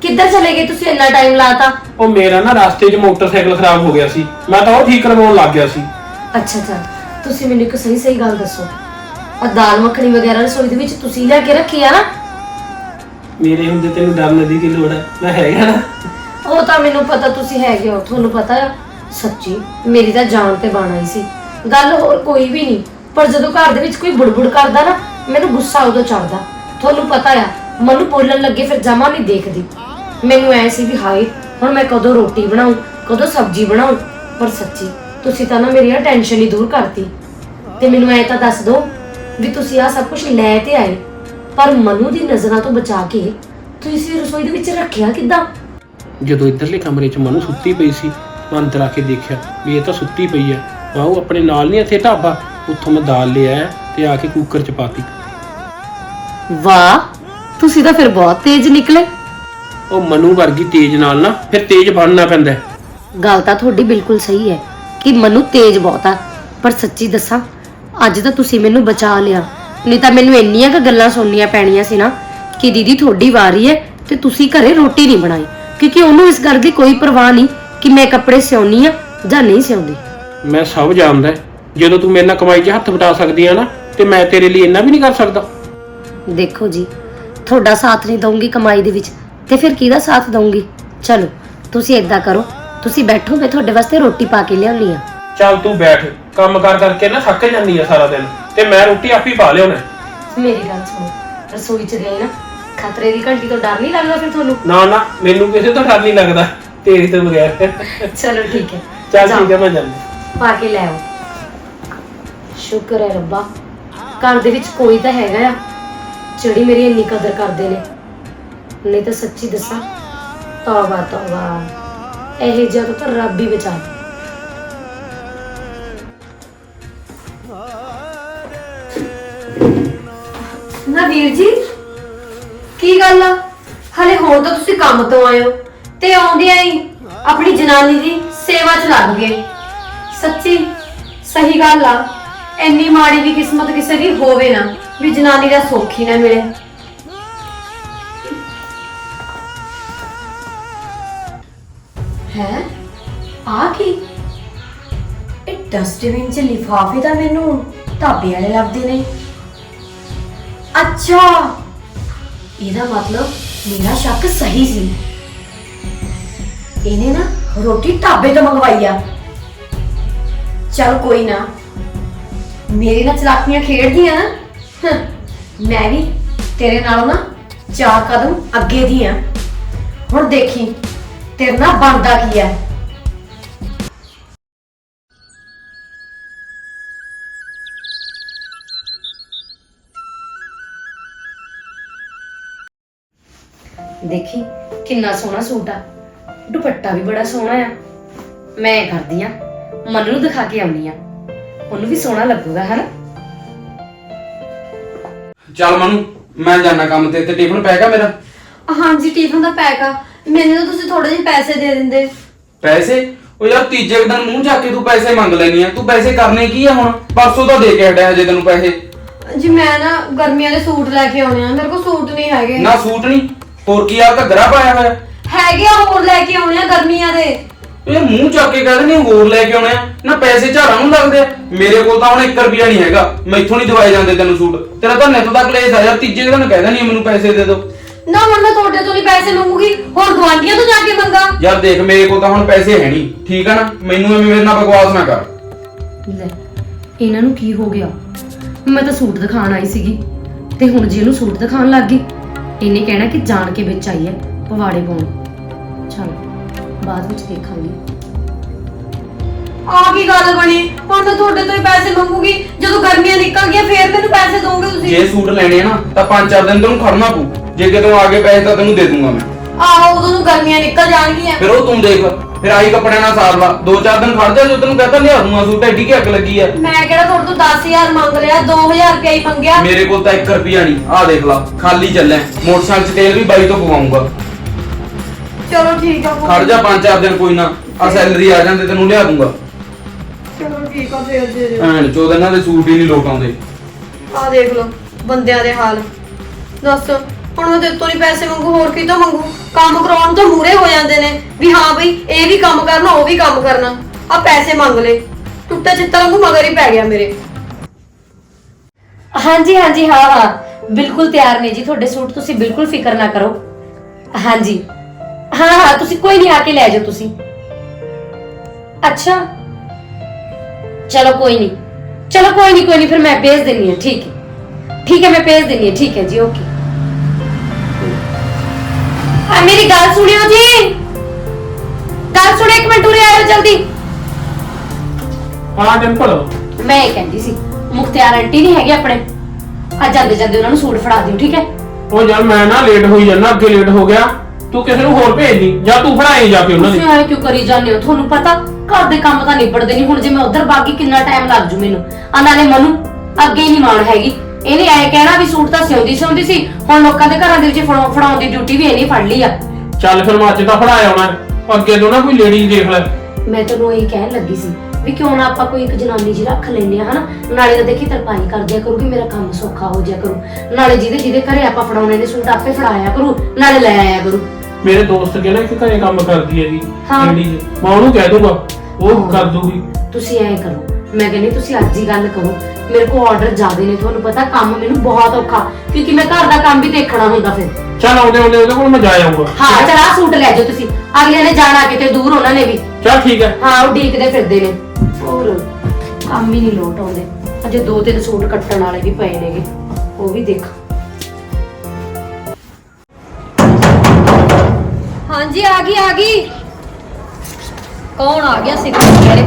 ਕਿੱਧਰ ਚਲੇ ਗਏ ਤੁਸੀਂ ਇੰਨਾ ਟਾਈਮ ਲਾਤਾ? ਉਹ ਮੇਰਾ ਨਾ ਰਸਤੇ 'ਚ ਮੋਟਰਸਾਈਕਲ ਖਰਾਬ ਹੋ ਗਿਆ ਸੀ। ਮੈਂ ਤਾਂ ਉਹ ਠੀਕ ਕਰਵਾਉਣ ਲੱਗ ਗਿਆ ਸੀ। ਅੱਛਾ ਅੱਛਾ। ਤੁਸੀਂ ਮੈਨੂੰ ਇੱਕ ਸਹੀ ਸਹੀ ਗੱਲ ਦੱਸੋ। ਆ ਦਾਲ ਮੱਖਣੀ ਵਗੈਰਾ ਰਸੋਈ ਦੇ ਵਿੱਚ ਤੁਸੀਂ ਲਿਆ ਕੇ ਰੱਖੀ ਆ ਨਾ? ਮੇਰੇ ਹੁੰਦੇ ਤੈਨੂੰ ਡਰਨ ਦੀ ਕੀ ਲੋੜ ਹੈ? ਮੈਂ ਹੈਗਾ ਨਾ। ਉਹ ਤਾਂ ਮੈਨੂੰ ਪਤਾ ਤੁਸੀਂ ਹੈਗੇ ਹੋ ਤੁਹਾਨੂੰ ਪਤਾ ਆ। ਸੱਚੀ ਮੇਰੀ ਤਾਂ ਜਾਨ ਤੇ ਬਾਣਾ ਹੀ ਸੀ। ਗੱਲ ਹੋਰ ਕੋਈ ਵੀ ਨਹੀਂ। ਪਰ ਜਦੋਂ ਘਰ ਦੇ ਵਿੱਚ ਕੋਈ ਬੁੜਬੁੜ ਕਰਦਾ ਨਾ, ਮੈਨੂੰ ਗੁੱਸਾ ਉਦੋਂ ਚੜਦਾ ਤੁਹਾਨੂੰ ਪਤਾ ਆ, ਮਨੂੰ ਬੋਲਣ ਲੱਗੇ ਫਿਰ ਜਮਾ ਨਹੀਂ ਦੇਖਦੀ। ਮੈਨੂੰ ਐ ਸੀ ਵੀ ਹਾਏ, ਹੁਣ ਮੈਂ ਕਦੋਂ ਰੋਟੀ ਬਣਾਉਂ ਕਦੋਂ ਸਬਜ਼ੀ ਬਣਾਉਂ ਪਰ ਸੱਚੀ, ਤੁਸੀਂ ਤਾਂ ਨਾ ਮੇਰੀ ਆ ਟੈਨਸ਼ਨ ਹੀ ਦੂਰ ਕਰਤੀ। ਤੇ ਮੈਨੂੰ ਐ ਤਾਂ ਦੱਸ ਦਿਓ ਵੀ ਤੁਸੀਂ ਆ ਸਭ ਕੁਝ ਲੈ ਤੇ ਆਏ। ਪਰ ਮਨੂ ਦੀ ਨਜ਼ਰਾਂ ਤੋਂ ਬਚਾ ਕੇ ਤੁਸੀਂ ਰਸੋਈ ਦੇ ਵਿੱਚ ਰੱਖਿਆ ਕਿੱਦਾਂ? ਜਦੋਂ ਇੱਧਰਲੇ ਕਮਰੇ 'ਚ ਮਨੂੰ ਸੁੱਤੀ ਪਈ ਸੀ ਮੈਂ ਅੰਦਰ ਆ ਕੇ ਦੇਖਿਆ ਵੀ ਇਹ ਤਾਂ ਸੁੱਤੀ ਪਈ ਆ। ਮੈਂ ਉਹ ਆਪਣੇ ਨਾਲ ਨਹੀਂ ਇੱਥੇ ਢਾਬਾ। ਉੱਥੋਂ ਮੈਂ ਦਾਲ ਲਿਆ ਤੇ ਆ ਕੇ ਕੁੱਕਰ 'ਚ ਪਾਤੀ। ਵਾਹ ਤੁਸੀਂ ਤਾਂ ਫਿਰ ਬਹੁਤ ਤੇਜ਼ ਨਿਕਲੇ। ਉਹ ਮਨੂੰ ਵਰਗੀ ਤੇਜ਼ ਨਾਲ ਨਾ ਫਿਰ ਤੇਜ਼ ਬਣਨਾ ਪੈਂਦਾ। ਹੈ। ਗੱਲ ਤਾਂ ਤੁਹਾਡੀ ਬਿਲਕੁਲ ਸਹੀ ਹੈ ਕਿ ਮਨੂੰ ਤੇਜ਼ ਬਹੁਤ ਆ। ਪਰ ਸੱਚੀ ਦੱਸਾਂ ਅੱਜ ਤਾਂ ਤੁਸੀਂ ਮੈਨੂੰ ਬਚਾ ਲਿਆ। ਨਹੀਂ ਤਾਂ ਮੈਨੂੰ ਇੰਨੀਆਂ ਕੁ ਗੱਲਾਂ ਸੁਣਨੀਆਂ ਪੈਣੀਆਂ ਸੀ ਨਾ ਕਿ ਦੀਦੀ ਤੁਹਾਡੀ ਵਾਰੀ ਹੈ ਤੇ ਤੁਸੀਂ ਘਰੇ ਰੋਟੀ ਨਹੀਂ ਬਣਾਈ। ਕਿਉਂਕਿ ਉਹਨੂੰ ਇਸ ਗੱਲ ਦੀ ਕੋਈ ਪਰਵਾਹ ਨਹੀਂ ਕਿ ਮੈਂ ਕੱਪੜੇ ਸਿਉਣੀ ਆ ਜਾਂ ਨਹੀਂ ਸਿਉਂਦੀ। ਮੈਂ ਸਭ ਜਾਣਦਾ ਹੈ। ਜਦੋਂ ਤੂੰ ਮੇਰੇ ਨਾਲ ਕਮਾਈ 'ਚ ਹੱਥ ਵਟਾ ਸਕਦੀ ਆ ਨਾ ਤੇ ਮੈਂ ਤੇਰੇ ਲਈ ਇੰਨਾ ਵੀ ਨਹੀਂ ਕਰ ਸਕਦਾ। ਦੇਖੋ ਜੀ ਤੁਹਾਡਾ ਸਾਥ ਨਹੀਂ ਦਊਂਗੀ ਕਮਾਈ ਦੇ ਵਿੱਚ ਤੇ ਫਿਰ ਕਿਹਦਾ ਸਾਥ ਦਊਂਗੀ? ਚਲੋ ਤੁਸੀਂ ਏਦਾਂ ਕਰੋ ਤੁਸੀਂ ਬੈਠੋ ਮੈਂ ਤੁਹਾਡੇ ਵਾਸਤੇ ਰੋਟੀ ਪਾ ਕੇ ਲਿਆਉਣੀ ਆ ਚੱਲ ਤੂੰ ਬੈਠ ਕੰਮ ਕਰ ਕਰਕੇ ਨਾ ਥੱਕ ਜਾਂਦੀ ਆ ਸਾਰਾ ਦਿਨ ਤੇ ਮੈਂ ਰੋਟੀ ਆਪੇ ਪਾ ਲਿਆਉਣਾ। ਮੇਰੀ ਗੱਲ ਸੁਣੋ ਰਸੋਈ ਚ ਗਏ ਨਾ ਖਤਰੇ ਦੀ ਘੰਟੀ ਤੋਂ ਡਰ ਨਹੀਂ ਲੱਗਦਾ ਫਿਰ ਤੁਹਾਨੂੰ? ਨਾ ਨਾ ਮੈਨੂੰ ਕਿਸੇ ਤੋਂ ਡਰ ਨਹੀਂ ਲੱਗਦਾ ਤੇਰੇ ਤੋਂ ਬਗੈਰ। ਚਲੋ ਠੀਕ ਹੈ ਚੱਲ ਠੀਕ ਹੈ ਮੈਂ ਜਾਂਦਾ। ਪਾ ਕੇ ਲੈ ਆਓ। ਸ਼ੁਕਰ ਹੈ ਰੱਬਾ। ਘਰ ਦੇ ਵਿੱਚ ਕੋਈ ਤਾਂ ਹੈਗਾ ਆ, ਜਿਹੜੀ ਮੇਰੀ ਇੰਨੀ ਕਦਰ ਕਰਦੇ ਨੇ। ਨਹੀਂ ਤਾਂ ਸੱਚੀ ਦੱਸਾਂ, ਤੌਬਾ ਤੌਬਾ। ਇਹ ਜਿਹਾ ਤਾਂ ਰੱਬ ਹੀ ਬਚਾ ਨਾ ਵੀਰ ਜੀ, ਕੀ ਗੱਲ ਆ? ਹਲੇ ਹੁਣ ਤਾਂ ਤੁਸੀਂ ਕੰਮ ਤੋਂ ਆਏ ਹੋ ਤੇ ਆਉਂਦਿਆਂ ਹੀ ਆਪਣੀ ਜਨਾਨੀ ਦੀ ਸੇਵਾ 'ਚ ਲੱਗ ਗਏ। ਸੱਚੀ, ਸਹੀ ਗੱਲ ਆ। ਇੰਨੀ ਮਾੜੀ ਵੀ ਕਿਸਮਤ ਕਿਸੇ ਦੀ ਹੋਵੇ ਨਾ ਵੀ ਜਨਾਨੀ ਦਾ ਸੁੱਖ ਹੀ ਨਾ ਮਿਲੇ। ਹੈ? ਆ ਕੀ? ਇਹ ਡਸਟਬਿਨ 'ਚ ਲਿਫਾਫੇ ਤਾਂ ਮੈਨੂੰ ਢਾਬੇ ਵਾਲੇ ਲੱਭਦੇ ਨੇ। ਅੱਛਾ! ਇਹਦਾ ਮਤਲਬ ਮੇਰਾ ਸ਼ੱਕ ਸਹੀ ਸੀ। ਇਹਨੇ ਨਾ ਰੋਟੀ ਢਾਬੇ ਤੋਂ ਮੰਗਵਾਈ ਆ। ਚਲ ਕੋਈ ਨਾ ਮੇਰੇ ਨਾਲ ਚਲਾਕੀਆਂ ਖੇਡਦੀ ਆ ਨਾ ਹੰ, ਮੈਂ ਵੀ ਤੇਰੇ ਨਾਲੋਂ ਨਾ ਚਾਰ ਕਦਮ ਅੱਗੇ ਦੀ ਆ। ਹੁਣ ਦੇਖੀ ਤੇਰੇ ਨਾਲ ਬਣਦਾ ਕੀ ਆ। ਦੇਖੀ ਕਿੰਨਾ ਸੋਹਣਾ ਸੂਟ ਆ। ਦੁਪੱਟਾ ਵੀ ਬੜਾ ਸੋਹਣਾ ਆ। ਮੈਂ ਇਹ ਕਰਦੀ ਆ ਮਨ ਨੂੰ ਦਿਖਾ ਕੇ ਆਉਣੀ ਆ। ਉਹਨੂੰ ਵੀ ਸੋਹਣਾ ਲੱਗੂਗਾ ਹਨਾ? ਚੱਲ ਮਨੂੰ ਮੈਂ ਜਾਣਾ ਕੰਮ ਤੇ ਤੇ ਟਿਫਨ ਪੈ ਗਿਆ ਮੇਰਾ? ਹਾਂਜੀ ਟਿਫਨ ਦਾ ਪੈਕ ਆ ਮੈਨੂੰ ਤਾਂ ਤੁਸੀਂ ਥੋੜੇ ਜਿਹੇ ਪੈਸੇ ਦੇ ਦਿੰਦੇ। ਪੈਸੇ? ਉਹ ਯਾਰ ਤੀਜੇ ਦਿਨ ਮੂੰਹ ਚੱਕ ਕੇ ਤੂੰ ਪੈਸੇ ਮੰਗ ਲੈਣੀ ਆ। ਤੂੰ ਪੈਸੇ ਕਰਨੇ ਕੀ ਆ ਹੁਣ? ਪਰਸੋਂ ਤਾਂ ਦੇ ਕੇ ਹਟਿਆ ਹਜੇ ਤੈਨੂੰ ਪੈਸੇ। ਜੀ ਮੈਂ ਨਾ ਗਰਮੀਆਂ ਦੇ ਸੂਟ ਲੈ ਕੇ ਆਉਣੇ ਆ। ਮੇਰੇ ਕੋਲ ਸੂਟ ਨਹੀਂ ਹੈਗੇ। ਨਾ ਸੂਟ ਨਹੀਂ ਹੋਰ ਕੀ ਆ? ਘੱਗਰਾ ਪਾਇਆ ਹੋਇਆ। ਹੈਗੇ ਆ ਹੋਰ ਲੈ ਕੇ ਆਉਣੇ ਆ ਗਰਮੀਆਂ ਦੇ। ਇਹ ਮੂੰਹ ਚੱਕ ਕੇ ਕਹਿੰਦੇ ਨੇ ਹੋਰ ਲੈ ਕੇ ਆਉਣੇ ਆ ਨਾ ਪੈਸੇ ਝਾੜਾਂ ਨੂੰ ਲੱਗਦੇ ਆ। ਮੇਰੇ ਕੋਲ ਤਾਂ ਹੁਣ 1 ਰੁਪਿਆ ਨਹੀਂ ਹੈਗਾ। ਮੈਥੋਂ ਨਹੀਂ ਦਵਾਏ ਜਾਂਦੇ ਤੈਨੂੰ ਸੂਟ। ਤੇਰਾ ਤਾਂ ਨਿੱਤ ਤੱਕ ਲੇਸ ਆ ਯਾਰ ਤੀਜੇ ਦਿਨ ਕਹਿੰਦਾ ਨਹੀਂ ਮੈਨੂੰ ਪੈਸੇ ਦੇ ਦਿਓ। ਨਾ ਹੁਣ ਮੈਂ ਤੁਹਾਡੇ ਤੋਂ ਨਹੀਂ ਪੈਸੇ ਮੰਗੂਗੀ ਹੋਰ ਗਵਾਂਢੀਆਂ ਤੋਂ ਜਾ ਕੇ ਮੰਗਾ। ਯਾਰ ਦੇਖ ਮੇਰੇ ਕੋਲ ਤਾਂ ਹੁਣ ਪੈਸੇ ਹੈ ਨਹੀਂ। ਠੀਕ ਆ ਨਾ? ਮੈਨੂੰ ਐਵੇਂ ਮੇਰੇ ਨਾਲ ਬਕਵਾਸ ਨਾ ਕਰ। ਲੈ ਇਹਨਾਂ ਨੂੰ ਕੀ ਹੋ ਗਿਆ? ਮੈਂ ਤਾਂ ਸੂਟ ਦਿਖਾਣ ਆਈ ਸੀਗੀ ਤੇ ਹੁਣ ਜੀ ਇਹਨੂੰ ਸੂਟ ਦਿਖਾਣ ਲੱਗ ਗਈ ਇਹਨੇ ਕਹਿਣਾ ਕਿ ਜਾਣ ਕੇ ਵਿੱਚ ਆਈ ਹੈ ਪਵਾੜੇ ਪਾਉਣ। ਚਲ। ਬਾਅਦ ਵਿੱਚ ਦੇਖਾਂਗੇ ਆ ਕੀ ਗੱਲ ਬਣੀ? ਹੁਣ ਮੈਂ ਤੁਹਾਡੇ ਤੋਂ ਹੀ ਪੈਸੇ ਮੰਗੂਗੀ। ਜਦੋਂ ਗਰਮੀਆਂ ਨਿਕਲ ਗਈਆਂ ਫੇਰ ਮੈਨੂੰ ਪੈਸੇ ਦੋਗੇ ਤੁਸੀਂ? ਜੇ ਸੂਟ ਲੈਣੇ ਆ ਨਾ ਤਾਂ ਪੰਜ ਚਾਰ ਦਿਨ ਤੈਨੂੰ ਖੜਨਾ ਪਊ। ਜੇ ਕਿਤੋਂ ਆ ਗਏ ਪੈਸੇ ਤਾਂ ਤੈਨੂੰ ਦੇ ਦੂੰਗਾ ਮੈਂ। ਆਹੋ ਉਦੋਂ ਨੂੰ ਗਰਮੀਆਂ ਨਿਕਲ ਜਾਣਗੀਆਂ। ਫਿਰ ਉਹ ਤੂੰ ਦੇਖ ਫਿਰ ਆਹੀ ਕੱਪੜਿਆਂ ਨਾਲ ਸਾਰ ਲਾ। ਦੋ ਚਾਰ ਦਿਨ ਖੜ ਜਾ ਜੋ ਤੈਨੂੰ ਕਹਤਾ ਲਿਆ ਦੂੰਗਾ ਸੂਟ ਐਡੀ ਕੀ ਅੱਗ ਲੱਗੀ ਆ? ਮੈਂ ਕਿਹੜਾ ਤੁਹਾਡੇ ਤੋਂ 10000 ਮੰਗ ਲਿਆ 2000 ਰੁਪਇਆ ਹੀ ਮੰਗਿਆ। ਮੇਰੇ ਕੋਲ ਤਾਂ 1 ਰੁਪਿਆ ਨਹੀਂ। ਆਹ ਦੇਖ ਲਾ ਖਾਲੀ ਚੱਲਿਆ। ਮੋਟਰਸਾਈਕਲ 'ਚ ਤੇਲ ਵੀ ਬਾਈ ਤੋਂ ਪਵਾਉਂਗਾ। ਚਲੋ ਠੀਕ ਆ ਖੜ ਜਾ ਪੰਜ ਚਾਰ ਦਿਨ ਕੋਈ ਨਾ ਆ ਸੈਲਰੀ ਆ ਜਾਂਦੇ ਤੈਨੂੰ ਲਿਆ ਦੂੰਗਾ। ਚਲੋ ਠੀਕ ਆ ਫੇਰ ਦੇ ਦਿਓ। ਐਨ ਚੋਦ ਇਹਨਾਂ ਦੇ ਸੂਟ ਹੀ ਨਹੀਂ ਲੋਟ ਆਉਂਦੇ। ਆ ਦੇਖ ਲਓ ਬੰਦਿਆਂ ਦੇ ਹਾਲ। ਦੱਸ ਹੁਣ ਮੈਂ ਤੇਰੇ ਤੋਂ ਨਹੀਂ ਪੈਸੇ ਮੰਗੂ ਹੋਰ ਕਿਤੋਂ ਮੰਗੂ? ਕੰਮ ਕਰਾਉਣ ਤੋਂ ਮੂਰੇ ਹੋ ਜਾਂਦੇ ਨੇ ਵੀ ਹਾਂ ਬਈ ਇਹ ਵੀ ਕੰਮ ਕਰਨਾ ਉਹ ਵੀ ਕੰਮ ਕਰਨਾ। ਆ ਪੈਸੇ ਮੰਗ ਲੈ। ਟੁੱਟਾ ਚਿੱਟਾ ਵਾਂਗੂ ਮਗਰ ਹੀ ਪੈ ਗਿਆ ਮੇਰੇ। ਹਾਂਜੀ ਹਾਂਜੀ ਹਾਂ ਹਾਂ। ਬਿਲਕੁਲ ਤਿਆਰ ਨੇ ਜੀ ਤੁਹਾਡੇ ਸੂਟ ਤੁਸੀਂ ਬਿਲਕੁਲ ਫਿਕਰ ਨਾ ਕਰੋ। ਹਾਂਜੀ। ਹਾਂ ਹਾਂ ਤੁਸੀਂ ਕੋਈ ਨਹੀਂ ਆ ਕੇ ਲੈ ਜਾਓ ਤੁਸੀਂ। ਅੱਛਾ। ਚਲੋ ਕੋਈ ਨਹੀਂ ਚਲੋ ਕੋਈ ਨਹੀਂ ਕੋਈ ਨਹੀਂ ਫਿਰ ਮੈਂ ਭੇਜ ਦਿੰਨੀ ਹਾਂ ਠੀਕ ਹੈ। ਠੀਕ ਹੈ ਮੈਂ ਭੇਜ ਦਿੰਨੀ ਹਾਂ ਠੀਕ ਹੈ ਜੀ ਓਕੇ। ਆ ਮੇਰੀ ਗੱਲ ਸੁਣਿਓ ਜੀ। ਗੱਲ ਸੁਣੋ ਇੱਕ ਮਿੰਟ ਉਰੇ ਆਇਓ ਜਲਦੀ। ਹਾਂ ਡਿੰਪਲ। ਮੈਂ ਇਹ ਕਹਿੰਦੀ ਸੀ ਮੁਖਤਿਆਰ ਆਂਟੀ ਨਹੀਂ ਹੈਗੇ ਆਪਣੇ। ਅੱਜ ਜਾਂਦੇ ਜਾਂਦੇ ਉਹਨਾਂ ਨੂੰ ਸੂਟ ਫੜਾ ਦਿਓ ਠੀਕ ਹੈ। ਉਹ ਯਾਰ ਮੈਂ ਨਾ ਲੇਟ ਹੋਈ ਜਾਂਦਾ ਅੱਗੇ ਲੇਟ ਹੋ ਗਿਆ। ਤੂੰ ਕਿਸੇ ਨੂੰ ਹੋਰ ਭੇਜ ਦੀ ਜਾਂ ਤੂੰ ਫੜਾਏ ਜਾ ਕੇ ਉਹਨਾਂ ਦੇ। ਤੁਸੀਂ ਐ ਕਿਉਂ ਕਰੀ ਜਾਂਦੇ ਹੋ? ਤੁਹਾਨੂੰ ਪਤਾ ਘਰ ਦੇ ਕੰਮ ਤਾਂ ਨਿਬੜਦੇ ਨਹੀਂ। ਹੁਣ ਜੇ ਮੈਂ ਉਧਰ ਬਾਕੀ ਕਿੰਨਾ ਟਾਈਮ ਲੱਗ ਜੂ ਮੈਨੂੰ? ਆ ਨਾਲੇ ਮਨੂ ਅੱਗੇ ਹੀ ਨਹੀਂ ਮਾਣ ਹੈਗੀ। ਇਹਨੇ ਐ ਕਹਿਣਾ ਵੀ ਸੂਟ ਤਾਂ ਸਿਉਂਦੀ ਸਿਉਂਦੀ ਸੀ। ਹੁਣ ਲੋਕਾਂ ਦੇ ਘਰਾਂ ਦੇ ਵਿੱਚ ਫੜਾ- ਫੜਾਉਣ ਦੀ ਡਿਊਟੀ ਵੀ ਇਹਨੇ ਫੜ ਲਈ ਆ। ਚੱਲ ਫਿਰ ਮੈਂ ਅੱਜ ਤਾਂ ਫੜਾਇਆ ਆਉਣਾ ਅੱਗੇ ਤੋਂ ਨਾ ਕੋਈ ਲੇਡੀ ਦੇਖ ਲੈ। ਮੈਂ ਤੈਨੂੰ ਇਹ ਕਹਿਣ ਲੱਗੀ ਸੀ ਵੀ ਕਿਉਂ ਨਾ ਆਪਾਂ ਕੋਈ ਇੱਕ ਜਨਾਨੀ ਜੀ ਰੱਖ ਲੈਨੇ ਆ ਹਨਾ? ਨਾਲੇ ਤਾਂ ਦੇਖੀ ਤਰਪਾਈ ਕਰ ਦਿਆ ਕਰੂਗੀ ਮੇਰਾ ਕੰਮ ਸੌਖਾ ਹੋ ਜਾਇਆ ਕਰੂ। ਨਾਲੇ ਜਿਹਦੇ ਜਿਹਦੇ ਘਰੇ ਆਪਾਂ ਫੜਾਉਣੇ ਨੇ ਸੂਟ ਆਪੇ ਫੜਾਇਆ ਕਰੂ ਨਾਲੇ ਲੈ ਆਇਆ ਕਰੂ। ਮੇਰੇ ਦੋਸਤ ਕਹਿੰਦਾ ਕਿ ਘਰੇ ਕੰਮ ਕਰਦੀ ਹਾਂ। ਲੇਡੀ ਮੈਂ ਉਹਨੂੰ ਕਹਿ ਦੂੰਗਾ ਉਹ ਹਾਂ। ਕਰ ਦੂਗੀ। ਤੁਸੀਂ ਐਂ ਕਰੋ ਮੈਂ ਕਹਿੰਦੀ ਤੁਸੀਂ ਅੱਜ ਹੀ ਗੱਲ ਕਰੋ ਮੇਰੇ ਕੋਲ ਆਰਡਰ ਜ਼ਿਆਦੇ ਨੇ ਤੁਹਾਨੂੰ ਪਤਾ ਕੰਮ ਮੈਨੂੰ ਬਹੁਤ ਔਖਾ ਕਿਉਂਕਿ ਮੈਂ ਘਰ ਦਾ ਕੰਮ ਵੀ ਦੇਖਣਾ ਹੁੰਦਾ ਫਿਰ। ਚੱਲ ਆਉਂਦੇ ਆਉਂਦੇ ਉਹਦੇ ਕੋਲ ਮੈਂ ਜਾ ਆਉਂਗਾ ਹਾਂ ਚਲ ਆਹ ਸੂਟ ਲੈ ਜਾਓ ਤੁਸੀਂ ਅਗਲੇ ਨੇ ਜਾਣਾ ਕਿਤੇ ਦੂਰ ਉਹਨਾਂ ਨੇ ਵੀ। ਚੱਲ ਠੀਕ ਹੈ। ਹਾਂ ਉਹ ਡੀਕਦੇ ਫਿਰਦੇ ਨੇ। ਹੋਰ ਕੰਮ ਹੀ ਨਹੀਂ ਲੋਟ ਆਉਂਦੇ। ਅਜੇ ਦੋ ਤਿੰਨ ਸੂਟ ਕੱਟਣ ਵਾਲੇ ਵੀ ਪਏ ਨੇਗੇ ਉਹ ਵੀ ਦੇਖ। ਹਾਂਜੀ ਆ ਗਈ ਆ ਗਈ। ਕੌਣ ਆ ਗਿਆ ਸਿਗਰਟ ਮੇਰੇ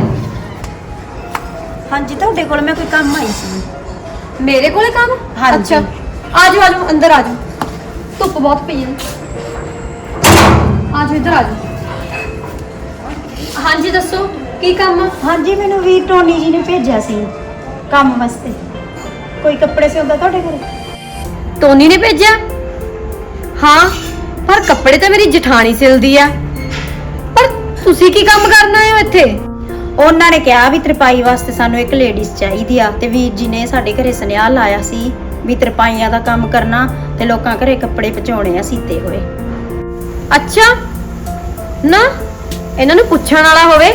ਹਾਂਜੀ ਤੁਹਾਡੇ ਕੋਲ ਮੈਂ ਕੋਈ ਕੰਮ ਆਈ ਸੀ। ਮੇਰੇ ਕੋਲੇ ਕੰਮ? ਹਾਂਜੀ। ਅੱਛਾ ਆਜੋ ਆਜੋ ਅੰਦਰ ਆਜੋ। ਧੁੱਪ ਬਹੁਤ ਪਈ ਹੈ। ਆਜੋ ਇੱਧਰ ਆਜੋ। ਹਾਂਜੀ ਦੱਸੋ ਕੀ ਕੰਮ ਆ? ਹਾਂਜੀ ਮੈਨੂੰ ਵੀਰ ਟੋਨੀ ਜੀ ਨੇ ਭੇਜਿਆ ਸੀ ਕੰਮ ਵਾਸਤੇ। ਕੋਈ ਕੱਪੜੇ ਸਿਉਂਦਾ ਤੁਹਾਡੇ ਘਰੇ? ਟੋਨੀ ਨੇ ਭੇਜਿਆ? ਹਾਂ। ਪਰ ਕੱਪੜੇ ਤਾਂ ਮੇਰੀ ਜਠਾਣੀ ਸਿਲਦੀ ਆ। ਪਰ ਤੁਸੀਂ ਕੀ ਕੰਮ ਕਰਨਾ ਹੈ ਇੱਥੇ? ਉਹਨਾਂ ਨੇ ਕਿਹਾ ਵੀ ਤਰਪਾਈ ਵਾਸਤੇ ਸਾਨੂੰ ਇੱਕ ਲੇਡੀਜ਼ ਚਾਹੀਦੀ ਆ ਤੇ ਵੀਰ ਜੀ ਨੇ ਸਾਡੇ ਘਰੇ ਸੁਨੇਹਾ ਲਾਇਆ ਸੀ ਵੀ ਤਰਪਾਈਆਂ ਦਾ ਕੰਮ ਕਰਨਾ ਤੇ ਲੋਕਾਂ ਘਰੇ ਕੱਪੜੇ ਪਹੁੰਚਾਉਣੇ ਆ ਸੀਤੇ ਹੋਏ। ਅੱਛਾ। ਨਾ ਇਹਨਾਂ ਨੂੰ ਪੁੱਛਣ ਵਾਲਾ ਹੋਵੇ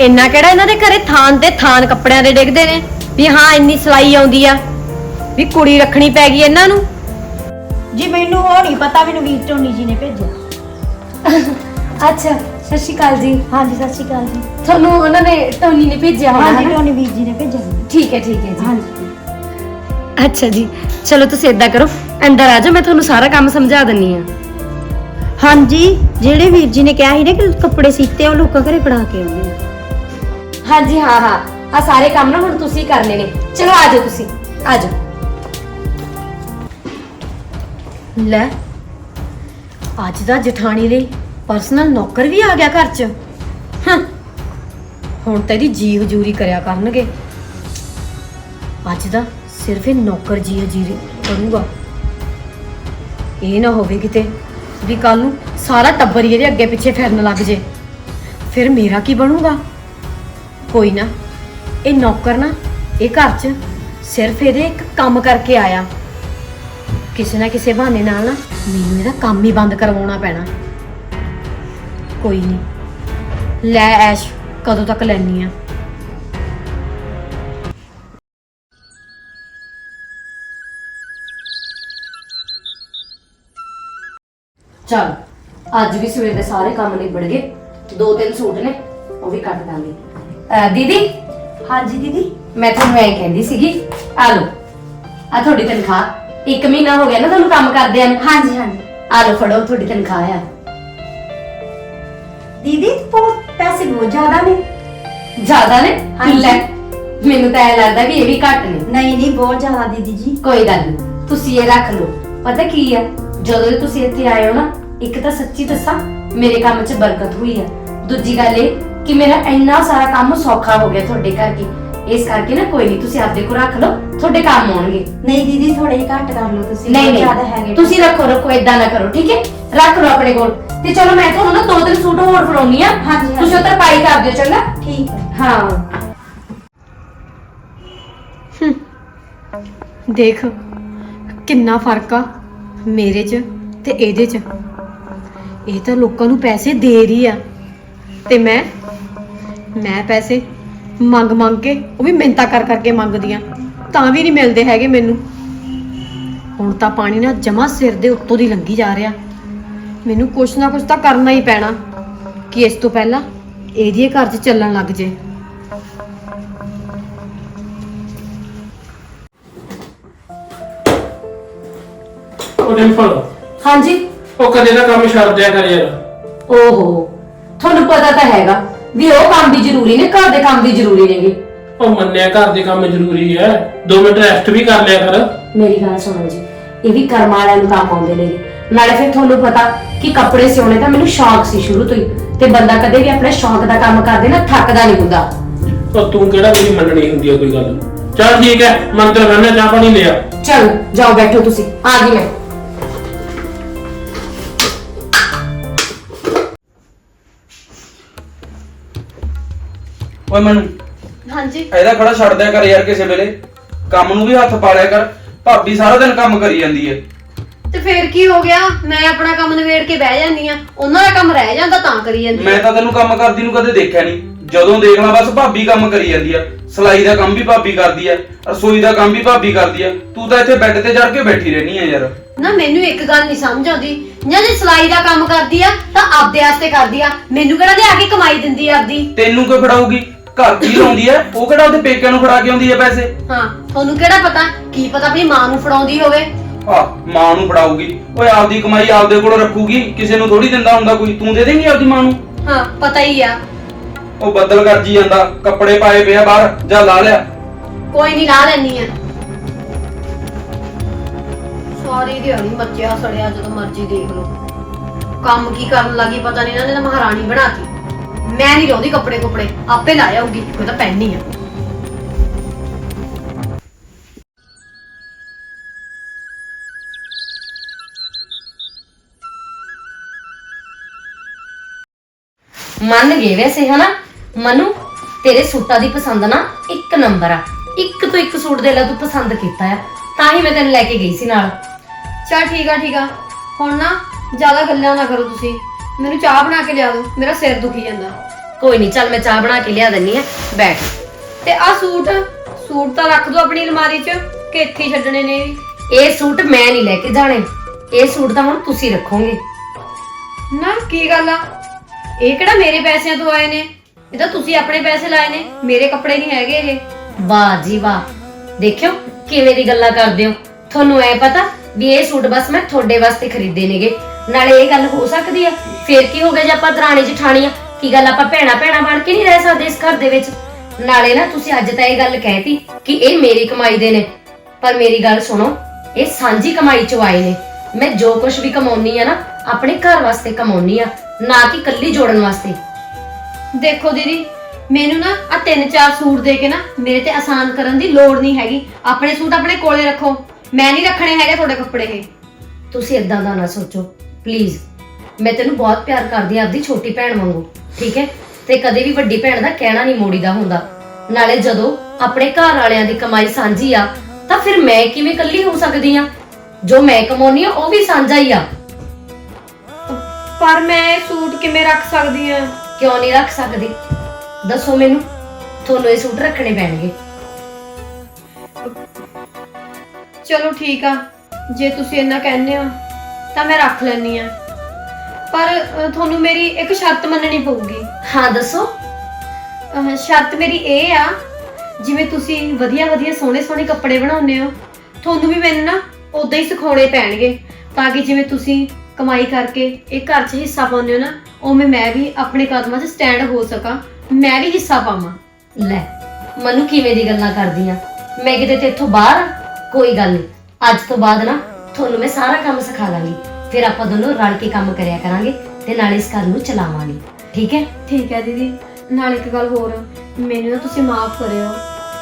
ਇੰਨਾ ਕਿਹੜਾ ਇਹਨਾਂ ਦੇ ਘਰੇ ਥਾਨ ਤੇ ਥਾਨ ਕੱਪੜਿਆਂ ਦੇ ਡਿੱਗਦੇ ਨੇ? ਵੀ ਹਾਂ ਇੰਨੀ ਸਿਲਾਈ ਆਉਂਦੀ ਆ। ਵੀ ਕੁੜੀ ਰੱਖਣੀ ਪੈ ਗਈ ਇਹਨਾਂ ਨੂੰ। ਜੀ ਮੈਨੂੰ ਉਹ ਨਹੀਂ ਪਤਾ ਮੈਨੂੰ ਵੀਰ ਟੋਨੀ ਜੀ ਨੇ ਭੇਜਿਆ। ਅੱਛਾ ਸਤਿ ਸ਼੍ਰੀ ਅਕਾਲ ਜੀ। ਹਾਂਜੀ ਸਤਿ ਸ਼੍ਰੀ ਅਕਾਲ ਜੀ। ਤੁਹਾਨੂੰ ਉਹਨਾਂ ਨੇ ਟੋਨੀ ਨੇ ਭੇਜਿਆ ਹੋਣਾ ਹਾਂਜੀ ਹੈ ਨਾ? ਟੋਨੀ ਵੀਰ ਜੀ ਨੇ ਭੇਜਿਆ। ਠੀਕ ਹੈ ਠੀਕ ਹੈ ਜੀ। ਹਾਂਜੀ। ਅੱਛਾ ਜੀ ਚਲੋ ਤੁਸੀਂ ਏਦਾਂ ਕਰੋ ਅੰਦਰ ਆ ਜਾਓ ਮੈਂ ਤੁਹਾਨੂੰ ਸਾਰਾ ਕੰਮ ਸਮਝਾ ਦਿੰਨੀ ਆ ਹਾਂਜੀ ਜਿਹੜੇ ਵੀਰ ਜੀ ਨੇ ਕਿਹਾ ਸੀ ਨਾ ਕਿ ਕੱਪੜੇ ਸੀਤੇ ਆ, ਉਹ ਲੋਕਾਂ ਘਰੇ ਫੜਾ ਕੇ ਆਉਂਦੇ ਆ। ਹਾਂਜੀ ਹਾਂ ਹਾਂ। ਆ ਸਾਰੇ ਕੰਮ ਨਾ ਹੁਣ ਤੁਸੀਂ ਕਰਨੇ ਨੇ। ਚਲੋ ਆ ਜਾਓ ਤੁਸੀਂ ਆ ਜਾਓ। ਲੈ, ਅੱਜ ਦਾ ਜਠਾਣੀ ਲਈ ਪਰਸਨਲ ਨੌਕਰ ਵੀ ਆ ਗਿਆ ਘਰ 'ਚ। ਹਾਂ, ਹੁਣ ਤਾਂ ਇਹਦੀ ਜੀ ਹਜੂਰੀ ਕਰਿਆ ਕਰਨਗੇ। ਅੱਜ ਦਾ ਸਿਰਫ ਇਹ ਨੌਕਰ ਜੀ ਹਜੂਰੀ ਕਰੂਗਾ ਇਹ ਨਾ ਹੋਵੇ ਕਿਤੇ ਵੀ ਕੱਲ ਨੂੰ ਸਾਰਾ ਟੱਬਰ ਹੀ ਇਹਦੇ ਅੱਗੇ ਪਿੱਛੇ ਫਿਰਨ ਲੱਗ ਜੇ। ਫਿਰ ਮੇਰਾ ਕੀ ਬਣੂਗਾ? ਕੋਈ ਨਾ, ਇਹ ਨੌਕਰ ਨਾ ਇਹ ਘਰ 'ਚ ਸਿਰਫ ਇਹਦੇ ਇੱਕ ਕੰਮ ਕਰਕੇ ਆਇਆ। ਕਿਸੇ ਨਾ ਕਿਸੇ ਬਹਾਨੇ ਨਾਲ ਨਾ ਮੈਨੂੰ ਇਹਦਾ ਕੰਮ ਹੀ ਬੰਦ ਕਰਵਾਉਣਾ ਪੈਣਾ। ਕੋਈ ਨਹੀਂ ਲੈ ਐਸ਼ ਕਦੋਂ ਤੱਕ ਲੈਣੀ ਆ? ਚਲ ਅੱਜ ਵੀ ਸਵੇਰ ਦੇ ਸਾਰੇ ਕੰਮ ਨਿਬੜ ਗਏ ਦੋ ਤਿੰਨ ਸੂਟ ਨੇ ਉਹ ਵੀ ਕੱਟ ਦਾਂਗੇ। ਅਹ ਦੀਦੀ? ਹਾਂਜੀ ਦੀਦੀ। ਮੈਂ ਤੁਹਾਨੂੰ ਐਂ ਕਹਿੰਦੀ ਸੀਗੀ ਆ ਲਓ ਆ ਤੁਹਾਡੀ ਤਨਖਾਹ। ਇੱਕ ਮਹੀਨਾ ਹੋ ਗਿਆ ਨਾ ਤੁਹਾਨੂੰ ਕੰਮ ਕਰਦਿਆਂ ਨੂੰ? ਹਾਂਜੀ ਹਾਂਜੀ। ਆ ਲਓ ਫੜੋ ਤੁਹਾਡੀ ਤਨਖਾਹ ਆ। ਦੀਦੀ ਬਹੁਤ ਪੈਸੇ ਬਹੁਤ ਜ਼ਿਆਦਾ ਨੇ। ਜ਼ਿਆਦਾ ਨੇ? ਹਾਂਜੀ। ਲੈ ਮੈਨੂੰ ਤਾਂ ਐ ਲੱਗਦਾ ਵੀ ਇਹ ਵੀ ਘੱਟ ਨੇ। ਨਹੀਂ ਨਹੀਂ ਬਹੁਤ ਜ਼ਿਆਦਾ ਦੀਦੀ ਜੀ। ਕੋਈ ਗੱਲ ਨਹੀਂ ਤੁਸੀਂ ਇਹ ਰੱਖ ਲਓ। ਪਤਾ ਕੀ ਆ? ਜਦੋਂ ਦੇ ਤੁਸੀਂ ਇੱਥੇ ਆਏ ਹੋ ਨਾ ਇੱਕ ਤਾਂ ਸੱਚੀ ਦੱਸਾਂ ਮੇਰੇ ਕੰਮ 'ਚ ਬਰਕਤ ਹੋਈ ਆ। ਦੂਜੀ ਗੱਲ ਇਹ ਕਿ ਮੇਰਾ ਇੰਨਾ ਸਾਰਾ ਕੰਮ ਸੌਖਾ ਹੋ ਗਿਆ ਤੁਹਾਡੇ ਕਰਕੇ ਇਸ ਕਰਕੇ ਨਾ ਕੋਈ ਨਹੀਂ ਤੁਸੀਂ ਆਪਦੇ ਕੋਲ ਰੱਖ ਲਓ ਤੁਹਾਡੇ ਕੰਮ ਆਉਣਗੇ। ਨਹੀਂ ਦੀਦੀ ਥੋੜੇ ਜਿਹਾ ਘੱਟ ਕਰ ਲਓ ਤੁਸੀਂ ਨਹੀਂ ਨਹੀਂ ਹੈਗੇ ਤੁਸੀਂ ਰੱਖੋ ਰੱਖੋ ਇਦਾਂ ਨਾ ਕਰੋ ਠੀਕ ਹੈ? ਰੱਖ ਲਓ ਆਪਣੇ ਕੋਲ। ਤੇ ਚਲੋ ਮੈਂ ਤੁਹਾਨੂੰ ਨਾ ਦੋ ਤਿੰਨ ਸੂਟ ਹੋਰ ਫੜਾਉਣੀ ਆ। ਹਾਂਜੀ, ਹਾਂਜੀ। ਤੁਸੀਂ ਉੱਧਰ ਪਾਈ ਕਰ ਦਿਓ ਚੰਗਾ? ਠੀਕ ਹੈ। ਹਾਂ। ਦੇਖ ਕਿੰਨਾ ਫ਼ਰਕ ਆ ਮੇਰੇ 'ਚ ਤੇ ਇਹਦੇ 'ਚ। ਇਹ ਤਾਂ ਲੋਕਾਂ ਨੂੰ ਪੈਸੇ ਦੇ ਰਹੀ ਆ। ਤੇ ਮੈਂ ਮੈਂ ਪੈਸੇ ਮੰਗ ਮੰਗ ਕੇ ਉਹ ਵੀ ਮਿੰਤਾ ਕਰ ਕਰਕੇ ਮੰਗਦੀ ਆ ਤਾਂ ਵੀ ਨਹੀਂ ਮਿਲਦੇ ਹੈਗੇ ਮੈਨੂੰ। ਹੁਣ ਤਾਂ ਪਾਣੀ ਨਾ ਜਮਾ ਸਿਰ ਦੇ ਉੱਤੋਂ ਦੀ ਲੰਗੀ ਜਾ ਰਿਹਾ। ਮੈਨੂੰ ਕੁਛ ਨਾ ਕੁਛ ਤਾਂ ਕਰਨਾ ਹੀ ਪੈਣਾ। ਕਿ ਇਸ ਤੋਂ ਪਹਿਲਾਂ ਇਹਦੇ ਘਰ 'ਚ ਚੱਲਣ ਲੱਗ ਜੇ। ਉਹ ਡਿੰਪਲ। ਹਾਂਜੀ। ਉਹ ਕਦੇ ਦਾ ਕੰਮ ਛੱਡ ਦਿਆ ਕਰ ਯਾਰ। ਓਹੋ। ਤੁਹਾਨੂੰ ਪਤਾ ਤਾਂ ਹੈਗਾ। ਵੀ ਉਹ ਕੰਮ ਵੀ ਜ਼ਰੂਰੀ ਨੇ ਘਰ ਦੇ ਕੰਮ ਵੀ ਜ਼ਰੂਰੀ ਨੇਗੇ। ਉਹ ਮੰਨਿਆ ਘਰ ਦੇ ਕੰਮ ਜ਼ਰੂਰੀ ਹੈ। 2 ਮਿੰਟ ਰੈਸਟ ਵੀ ਕਰ ਲਿਆ ਕਰ। ਮੇਰੀ ਗੱਲ ਸੁਣੋ ਜੀ ਇਹ ਵੀ ਕਰਮ ਵਾਲਿਆਂ ਨੂੰ ਕੰਮ ਆਉਂਦੇ ਨੇਗੇ। ਨਾਲੇ ਫਿਰ ਤੁਹਾਨੂੰ ਪਤਾ ਕਿ ਕੱਪੜੇ ਸਿਉਣੇ ਤਾਂ ਮੈਨੂੰ ਸ਼ੌਕ ਸੀ ਸ਼ੁਰੂ ਤੋਂ ਹੀ। ਤੇ ਬੰਦਾ ਕਦੇ ਵੀ ਆਪਣੇ ਸ਼ੌਕ ਦਾ ਕੰਮ ਕਰਦੇ ਨਾ ਥੱਕਦਾ ਨਹੀਂ ਹੁੰਦਾ। ਉਹ ਤੂੰ ਕਿਹੜਾ ਮੇਰੀ ਮੰਨਣੀ ਹੁੰਦੀ ਹੈ ਕੋਈ ਗੱਲ? ਚੱਲ ਠੀਕ ਹੈ ਮੰਤਰ ਬੰਨਾ ਚਾਹ ਪਾਣੀ ਲਿਆ। ਚਲੋ ਜਾਓ ਬੈਠੋ ਤੁਸੀਂ ਆ ਗਈ ਮੈਂ। ਓਏ ਮੈਨੂੰ। ਹਾਂਜੀ। ਇਹਦਾ ਖੜਾ ਛੱਡ ਦਿਆ ਕਰ ਯਾਰ ਕਿਸੇ ਵੇਲੇ। ਕੰਮ ਨੂੰ ਵੀ ਹੱਥ ਪਾ ਲਿਆ ਕਰ। ਭਾਬੀ ਸਾਰਾ ਦਿਨ ਕੰਮ ਕਰੀ ਜਾਂਦੀ ਹੈ ਤੇ ਫੇਰ ਕੀ ਹੋ ਗਿਆ? ਮੈਂ ਆਪਣਾ ਕੰਮ ਨਿਬੇੜ ਕੇ ਬਹਿ ਜਾਂਦੀ ਆ। ਉਹਨਾਂ ਦਾ ਕੰਮ ਰਹਿ ਜਾਂਦਾ ਤਾਂ ਕਰੀ ਜਾਂਦੀ ਮੈਂ ਆ ਤਾਂ ਤੈਨੂੰ ਕੰਮ ਕਰਦੀ ਨੂੰ ਕਦੇ ਦੇਖਿਆ ਨਹੀਂ। ਜਦੋਂ ਦੇਖ ਲਾਂ ਬਸ ਭਾਬੀ ਕੰਮ ਕਰੀ ਜਾਂਦੀ ਆ। ਸਲਾਈ ਦਾ ਕੰਮ ਵੀ ਭਾਬੀ ਕਰਦੀ ਆ। ਰਸੋਈ ਦਾ ਕੰਮ ਵੀ ਭਾਬੀ ਕਰਦੀ ਆ। ਤੂੰ ਤਾਂ ਇੱਥੇ ਬੈੱਡ ਤੇ ਚੜ ਕੇ ਬੈਠੀ ਰਹਿਣੀ ਆ ਯਾਰ। ਨਾ ਮੈਨੂੰ ਇੱਕ ਗੱਲ ਨਹੀਂ ਸਮਝ ਆਉਂਦੀ। ਜਾਂ ਜੇ ਸਲਾਈ ਦਾ ਕੰਮ ਕਰਦੀ ਆ ਤਾਂ ਆਪਦੇ ਵਾਸਤੇ ਕਰਦੀ ਆ। ਮੈਨੂੰ ਕਿਹੜਾ ਲਿਆ ਕੇ ਕਮਾਈ ਦਿੰਦੀ ਆ ਆਪਦੀ? ਤੈਨੂੰ ਕਿਉਂ ਫੜਾਊਗੀ? ਘਰ ਕੀ ਲਾਉਂਦੀ ਆ ਉਹ ਕਿਹੜਾ ਉਹਦੇ ਪੇਕਿਆਂ ਨੂੰ ਫੜਾ ਕੇ ਆਉਂਦੀ ਆ ਪੈਸੇ? ਹਾਂ ਤੁਹਾਨੂੰ ਕਿਹੜਾ ਪਤਾ? ਕੀ ਪਤਾ ਆਪਣੀ ਮਾਂ ਨੂੰ ਫੜਾਉਂਦੀ ਹੋਵੇ? ਆ ਮਾਂ ਨੂੰ ਫੜਾਊਗੀ। ਓਏ ਆਪਦੀ ਕਮਾਈ ਆਪਦੇ ਕੋਲ ਰੱਖੂਗੀ। ਕਿਸੇ ਨੂੰ ਥੋੜੀ ਦਿੰਦਾ ਹੁੰਦਾ ਕੋਈ। ਤੂੰ ਦੇ ਦੇਂਗੀ ਆਪਦੀ ਮਾਂ ਨੂੰ? ਹਾਂ ਪਤਾ ਹੀ ਆ। ਉਹ ਬੱਦਲ ਗਰਜੀ ਜਾਂਦਾ। ਕੱਪੜੇ ਪਾਏ ਪਿਆ ਬਾਹਰ। ਜਾ ਲਾ ਲਿਆ। ਕੋਈ ਨਹੀਂ ਲਾ ਲੈਣੀ ਆ। ਸਾਰੀ ਦਿਹਾੜੀ ਮੱਚਿਆ ਸੜਿਆ ਜਦੋਂ ਮਰਜ਼ੀ ਦੇਖ ਲਓ। ਕੰਮ ਕੀ ਕਰਨ ਲੱਗੀ ਪਤਾ ਨਹੀਂ ਇਹਨਾਂ ਨੇ ਤਾਂ ਮਹਾਰਾਣੀ ਬਣਾਤੀ ਮੈਂ ਨਹੀਂ ਲਾਉਂਦੀ ਕੱਪੜੇ ਕੁਪੜੇ, ਆਪੇ ਲਾ ਆਉਗੀ ਕੋਈ ਤਾਂ ਪੈਣੀ ਆ। ਮੰਨ ਗਏ ਵੈਸੇ, ਹਨਾ? ਮਨੂ, ਤੇਰੇ ਸੂਟਾਂ ਦੀ ਪਸੰਦ ਨਾ ਇੱਕ ਨੰਬਰ ਆ। ਇੱਕ ਤੋਂ ਇੱਕ ਸੂਟ ਦੇ ਲੈ, ਤੂੰ ਪਸੰਦ ਕੀਤਾ ਆ। ਤਾਂ ਹੀ ਮੈਂ ਤੈਨੂੰ ਲੈ ਕੇ ਗਈ ਸੀ ਨਾਲ। ਚਲ ਠੀਕ ਆ ਠੀਕ ਆ। ਹੁਣ ਨਾ ਜ਼ਿਆਦਾ ਗੱਲਾਂ ਨਾ ਕਰੋ ਤੁਸੀਂ। ਮੈਨੂੰ ਚਾਹ ਬਣਾ ਕੇ ਲਿਆ ਦਿਓ ਮੇਰਾ ਸਿਰ ਦੁਖੀ ਜਾਂਦਾ। ਕੋਈ ਨਹੀਂ ਚੱਲ ਮੈਂ ਚਾਹ ਬਣਾ ਕੇ ਲਿਆ ਦਿੰਨੀ ਆ ਬੈਠ। ਤੇ ਆ ਸੂਟ ਸੂਟ ਤਾਂ ਰੱਖ ਦਿਓ ਆਪਣੀ ਅਲਮਾਰੀ 'ਚ ਕਿ ਇੱਥੇ ਹੀ ਛੱਡਣੇ ਨੇ? ਇਹ ਸੂਟ ਮੈਂ ਨਹੀਂ ਲੈ ਕੇ ਜਾਣੇ। ਇਹ ਸੂਟ ਤਾਂ ਹੁਣ ਤੁਸੀਂ ਰੱਖੋਗੇ। ਨਾ ਕੀ ਗੱਲ ਆ? ਇਹ ਕਿਹੜਾ ਮੇਰੇ ਪੈਸਿਆਂ ਤੋਂ ਆਏ ਨੇ? ਇਹ ਤਾਂ ਤੁਸੀਂ ਆਪਣੇ ਪੈਸੇ ਲਾਏ ਨੇ ਮੇਰੇ ਕੱਪੜੇ ਨਹੀਂ ਹੈਗੇ ਇਹ। ਵਾਹ ਜੀ ਵਾਹ। ਦੇਖਿਓ ਕਿਵੇਂ ਦੀ ਗੱਲਾਂ ਕਰਦੇ ਹੋ। ਤੁਹਾਨੂੰ ਐ ਪਤਾ ਵੀ ਇਹ ਸੂਟ ਬਸ ਮੈਂ ਤੁਹਾਡੇ ਵਾਸਤੇ ਖਰੀਦੇ ਨੇਗੇ। ਨਾਲੇ ਇਹ ਗੱਲ ਹੋ ਸਕਦੀ ਆ ਫੇਰ ਕੀ ਹੋ ਗਿਆ ਜੇ ਆਪਾਂ ਦਰਾਣੀ ਜਠਾਣੀ ਆ? ਕੀ ਗੱਲ ਆਪਾਂ ਭੈਣਾ ਭੈਣਾ ਬਣ ਕੇ ਨਹੀਂ ਰਹਿ ਸਕਦੇ ਇਸ ਘਰ ਦੇ ਵਿੱਚ? ਨਾਲੇ ਨਾ ਤੁਸੀਂ ਅੱਜ ਤਾਂ ਇਹ ਗੱਲ ਕਹਿਤੀ ਕਿ ਇਹ ਮੇਰੀ ਕਮਾਈ ਦੇ ਨੇ। ਪਰ ਮੇਰੀ ਗੱਲ ਸੁਣੋ ਇਹ ਸਾਂਝੀ ਕਮਾਈ ਚੋਂ ਆਏ ਨੇ। ਮੈਂ ਜੋ ਕੁਝ ਵੀ ਕਮਾਉਣੀ ਆ ਨਾ ਆਪਣੇ ਘਰ ਵਾਸਤੇ ਕਮਾਉਣੀ ਆ ਨਾ ਕਿ ਕੱਲੀ ਜੋੜਨ ਵਾਸਤੇ। ਦੇਖੋ ਦੀਦੀ ਮੈਨੂੰ ਨਾ ਆ ਤਿੰਨ ਚਾਰ ਸੂਟ ਦੇ ਕੇ ਨਾ ਮੇਰੇ ਤੇ ਆਸਾਨ ਕਰਨ ਦੀ ਲੋੜ ਨਹੀਂ ਹੈਗੀ। ਆਪਣੇ ਸੂਟ ਆਪਣੇ ਕੋਲੇ ਰੱਖੋ। ਮੈਂ ਨਹੀਂ ਰੱਖਣੇ ਹੈਗੇ ਤੁਹਾਡੇ ਕੱਪੜੇ ਇਹ। ਤੁਸੀਂ ਇਦਾਂ ਦਾ ਨਾ ਸੋਚੋ। ਪਲੀਜ਼ ਮੈਂ ਤੈਨੂੰ ਬਹੁਤ ਪਿਆਰ ਕਰਦੀ ਆਂ ਆਪਦੀ ਛੋਟੀ ਭੈਣ ਵਾਂਗੂ ਠੀਕ ਹੈ? ਤੇ ਕਦੇ ਵੀ ਵੱਡੀ ਭੈਣ ਦਾ ਕਹਿਣਾ ਨਹੀਂ ਮੋੜੀਦਾ ਹੁੰਦਾ। ਨਾਲੇ ਜਦੋਂ ਆਪਣੇ ਘਰ ਵਾਲਿਆਂ ਦੀ ਕਮਾਈ ਸਾਂਝੀ ਆ ਤਾਂ ਫਿਰ ਮੈਂ ਕਿਵੇਂ ਇਕੱਲੀ ਹੋ ਸਕਦੀ ਆ ਜੋ ਮੈਂ ਕਮਾਉਣੀ ਆ ਉਹ ਵੀ ਸਾਂਝਾ ਹੀ ਆ। ਪਰ ਮੈਂ ਇਹ ਸੂਟ ਕਿਵੇਂ ਰੱਖ ਸਕਦੀ ਆ ਕਿਉਂ ਨਹੀਂ ਰੱਖ ਸਕਦੀ? ਦੱਸੋ ਮੈਨੂੰ ਤੁਹਾਨੂੰ ਇਹ ਸੂਟ ਰੱਖਣੇ ਪੈਣਗੇ। ਚਲੋ ਠੀਕ ਆ ਜੇ ਤੁਸੀਂ ਇੰਨਾ ਕਹਿੰਦੇ ਹੋ ਤਾਂ ਮੈਂ ਰੱਖ ਲੈਣੀ ਆ ਪਰ ਅ, ਤੁਹਾਨੂੰ ਮੇਰੀ ਇੱਕ ਸ਼ਰਤ ਮੰਨਣੀ ਪਊਗੀ। ਹਾਂ ਦੱਸੋ। ਅਹ ਸ਼ਰਤ ਮੇਰੀ ਇਹ ਆ ਜਿਵੇਂ ਤੁਸੀਂ ਵਧੀਆ ਵਧੀਆ ਸੋਹਣੇ ਸੋਹਣੇ ਕੱਪੜੇ ਬਣਾਉਂਦੇ ਹੋ ਤੁਹਾਨੂੰ ਵੀ ਮੈਨੂੰ ਨਾ ਉਦਾਂ ਹੀ ਸਿਖਾਉਣੇ ਪੈਣਗੇ ਤਾਂ ਕਿ ਜਿਵੇਂ ਤੁਸੀਂ ਕਮਾਈ ਕਰਕੇ ਇਹ ਘਰ 'ਚ ਹਿੱਸਾ ਪਾਉਂਦੇ ਹੋ ਨਾ ਉਵੇਂ ਮੈਂ ਵੀ ਆਪਣੇ ਕਦਮਾਂ 'ਚ ਸਟੈਂਡ ਹੋ ਸਕਾਂ ਮੈਂ ਵੀ ਹਿੱਸਾ ਪਾਵਾਂ। ਲੈ ਮਨੂੰ ਕਿਵੇਂ ਦੀ ਗੱਲਾਂ ਕਰਦੀ ਆ? ਮੈਂ ਕਿਤੇ ਤੇ ਇੱਥੋਂ ਬਾਹਰ ਆ? ਕੋਈ ਗੱਲ ਨਹੀਂ ਅੱਜ ਤੋਂ ਬਾਅਦ ਨਾ ਤੁਹਾਨੂੰ ਮੈਂ ਸਾਰਾ ਕੰਮ ਸਿਖਾ ਦਾਂਗੀ। ਫਿਰ ਆਪਾਂ ਦੋਨੋਂ ਰਲ ਕੇ ਕੰਮ ਕਰਿਆ ਕਰਾਂਗੇ ਤੇ ਨਾਲ ਇਸ ਘਰ ਨੂੰ ਚਲਾਵਾਂਗੇ। ਠੀਕ ਹੈ? ਠੀਕ ਹੈ ਦੀਦੀ। ਨਾਲ ਇੱਕ ਗੱਲ ਹੋਰ ਮੈਨੂੰ ਨਾ ਤੁਸੀਂ ਮਾਫ ਕਰਿਓ।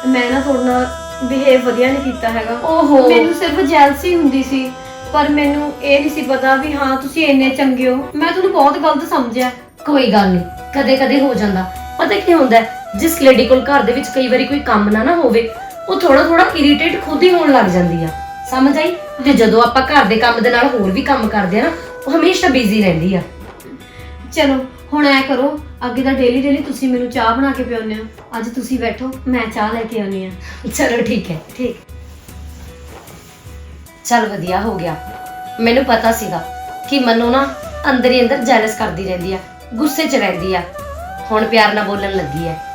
ਮੈਂ ਨਾ ਤੁਹਾਡੇ ਨਾਲ ਬਿਹੇਵ ਵਧੀਆ ਨਹੀਂ ਕੀਤਾ ਹੈਗਾ। ਓਹੋ। ਮੈਨੂੰ ਸਿਰਫ ਜੈਲਸੀ ਹੁੰਦੀ ਸੀ ਪਰ ਮੈਨੂੰ ਇਹ ਨਹੀਂ ਸੀ ਪਤਾ ਵੀ ਹਾਂ ਤੁਸੀਂ ਇੰਨੇ ਚੰਗੇ ਹੋ। ਮੈਂ ਤੁਹਾਨੂੰ ਬਹੁਤ ਗਲਤ ਸਮਝਿਆ। ਕੋਈ ਗੱਲ ਨਹੀਂ। ਕਦੇ ਕਦੇ ਹੋ ਜਾਂਦਾ। ਪਤਾ ਕੀ ਹੁੰਦਾ ਹੈ? ਜਿਸ ਲੇਡੀ ਕੋਲ ਘਰ ਦੇ ਵਿੱਚ ਕਈ ਵਾਰੀ ਕੋਈ ਕੰਮ ਨਾ ਨਾ ਹੋਵੇ ਉਹ ਥੋੜਾ ਥੋੜਾ ਇਰੀਟੇਟ ਖੁਦ ਹੀ ਹੋਣ ਲੱਗ ਜਾਂਦੀ ਆ। ਸਮਝ ਆਈ? ਤੇ ਜਦੋਂ ਆਪਾਂ ਘਰ ਦੇ ਕੰਮ ਦੇ ਨਾਲ ਹੋਰ ਵੀ ਕੰਮ ਕਰਦੇ ਆ ਨਾ ਉਹ ਹਮੇਸ਼ਾ ਬਿਜ਼ੀ ਰਹਿੰਦੀ ਆ। ਚਲੋ ਹੁਣ ਐ ਕਰੋ ਅੱਗੇ ਤਾਂ ਡੇਲੀ ਡੇਲੀ ਤੁਸੀਂ ਮੈਨੂੰ ਚਾਹ ਬਣਾ ਕੇ ਪਿਆਉਂਦੇ ਹੋ। ਅੱਜ ਤੁਸੀਂ ਬੈਠੋ ਮੈਂ ਚਾਹ ਲੈ ਕੇ ਆਉਣੀ ਆ ਚਲੋ ਠੀਕ ਹੈ। ਠੀਕ। ਚਲ ਵਧੀਆ ਹੋ ਗਿਆ। ਮੈਨੂੰ ਪਤਾ ਸੀਗਾ ਕਿ ਮਨੂ ਨਾ ਅੰਦਰ ਹੀ ਅੰਦਰ ਜੈਲਸ ਕਰਦੀ ਰਹਿੰਦੀ ਆ ਗੁੱਸੇ 'ਚ ਰਹਿੰਦੀ ਆ। ਹੁਣ ਪਿਆਰ ਨਾਲ ਬੋਲਣ ਲੱਗੀ ਹੈ।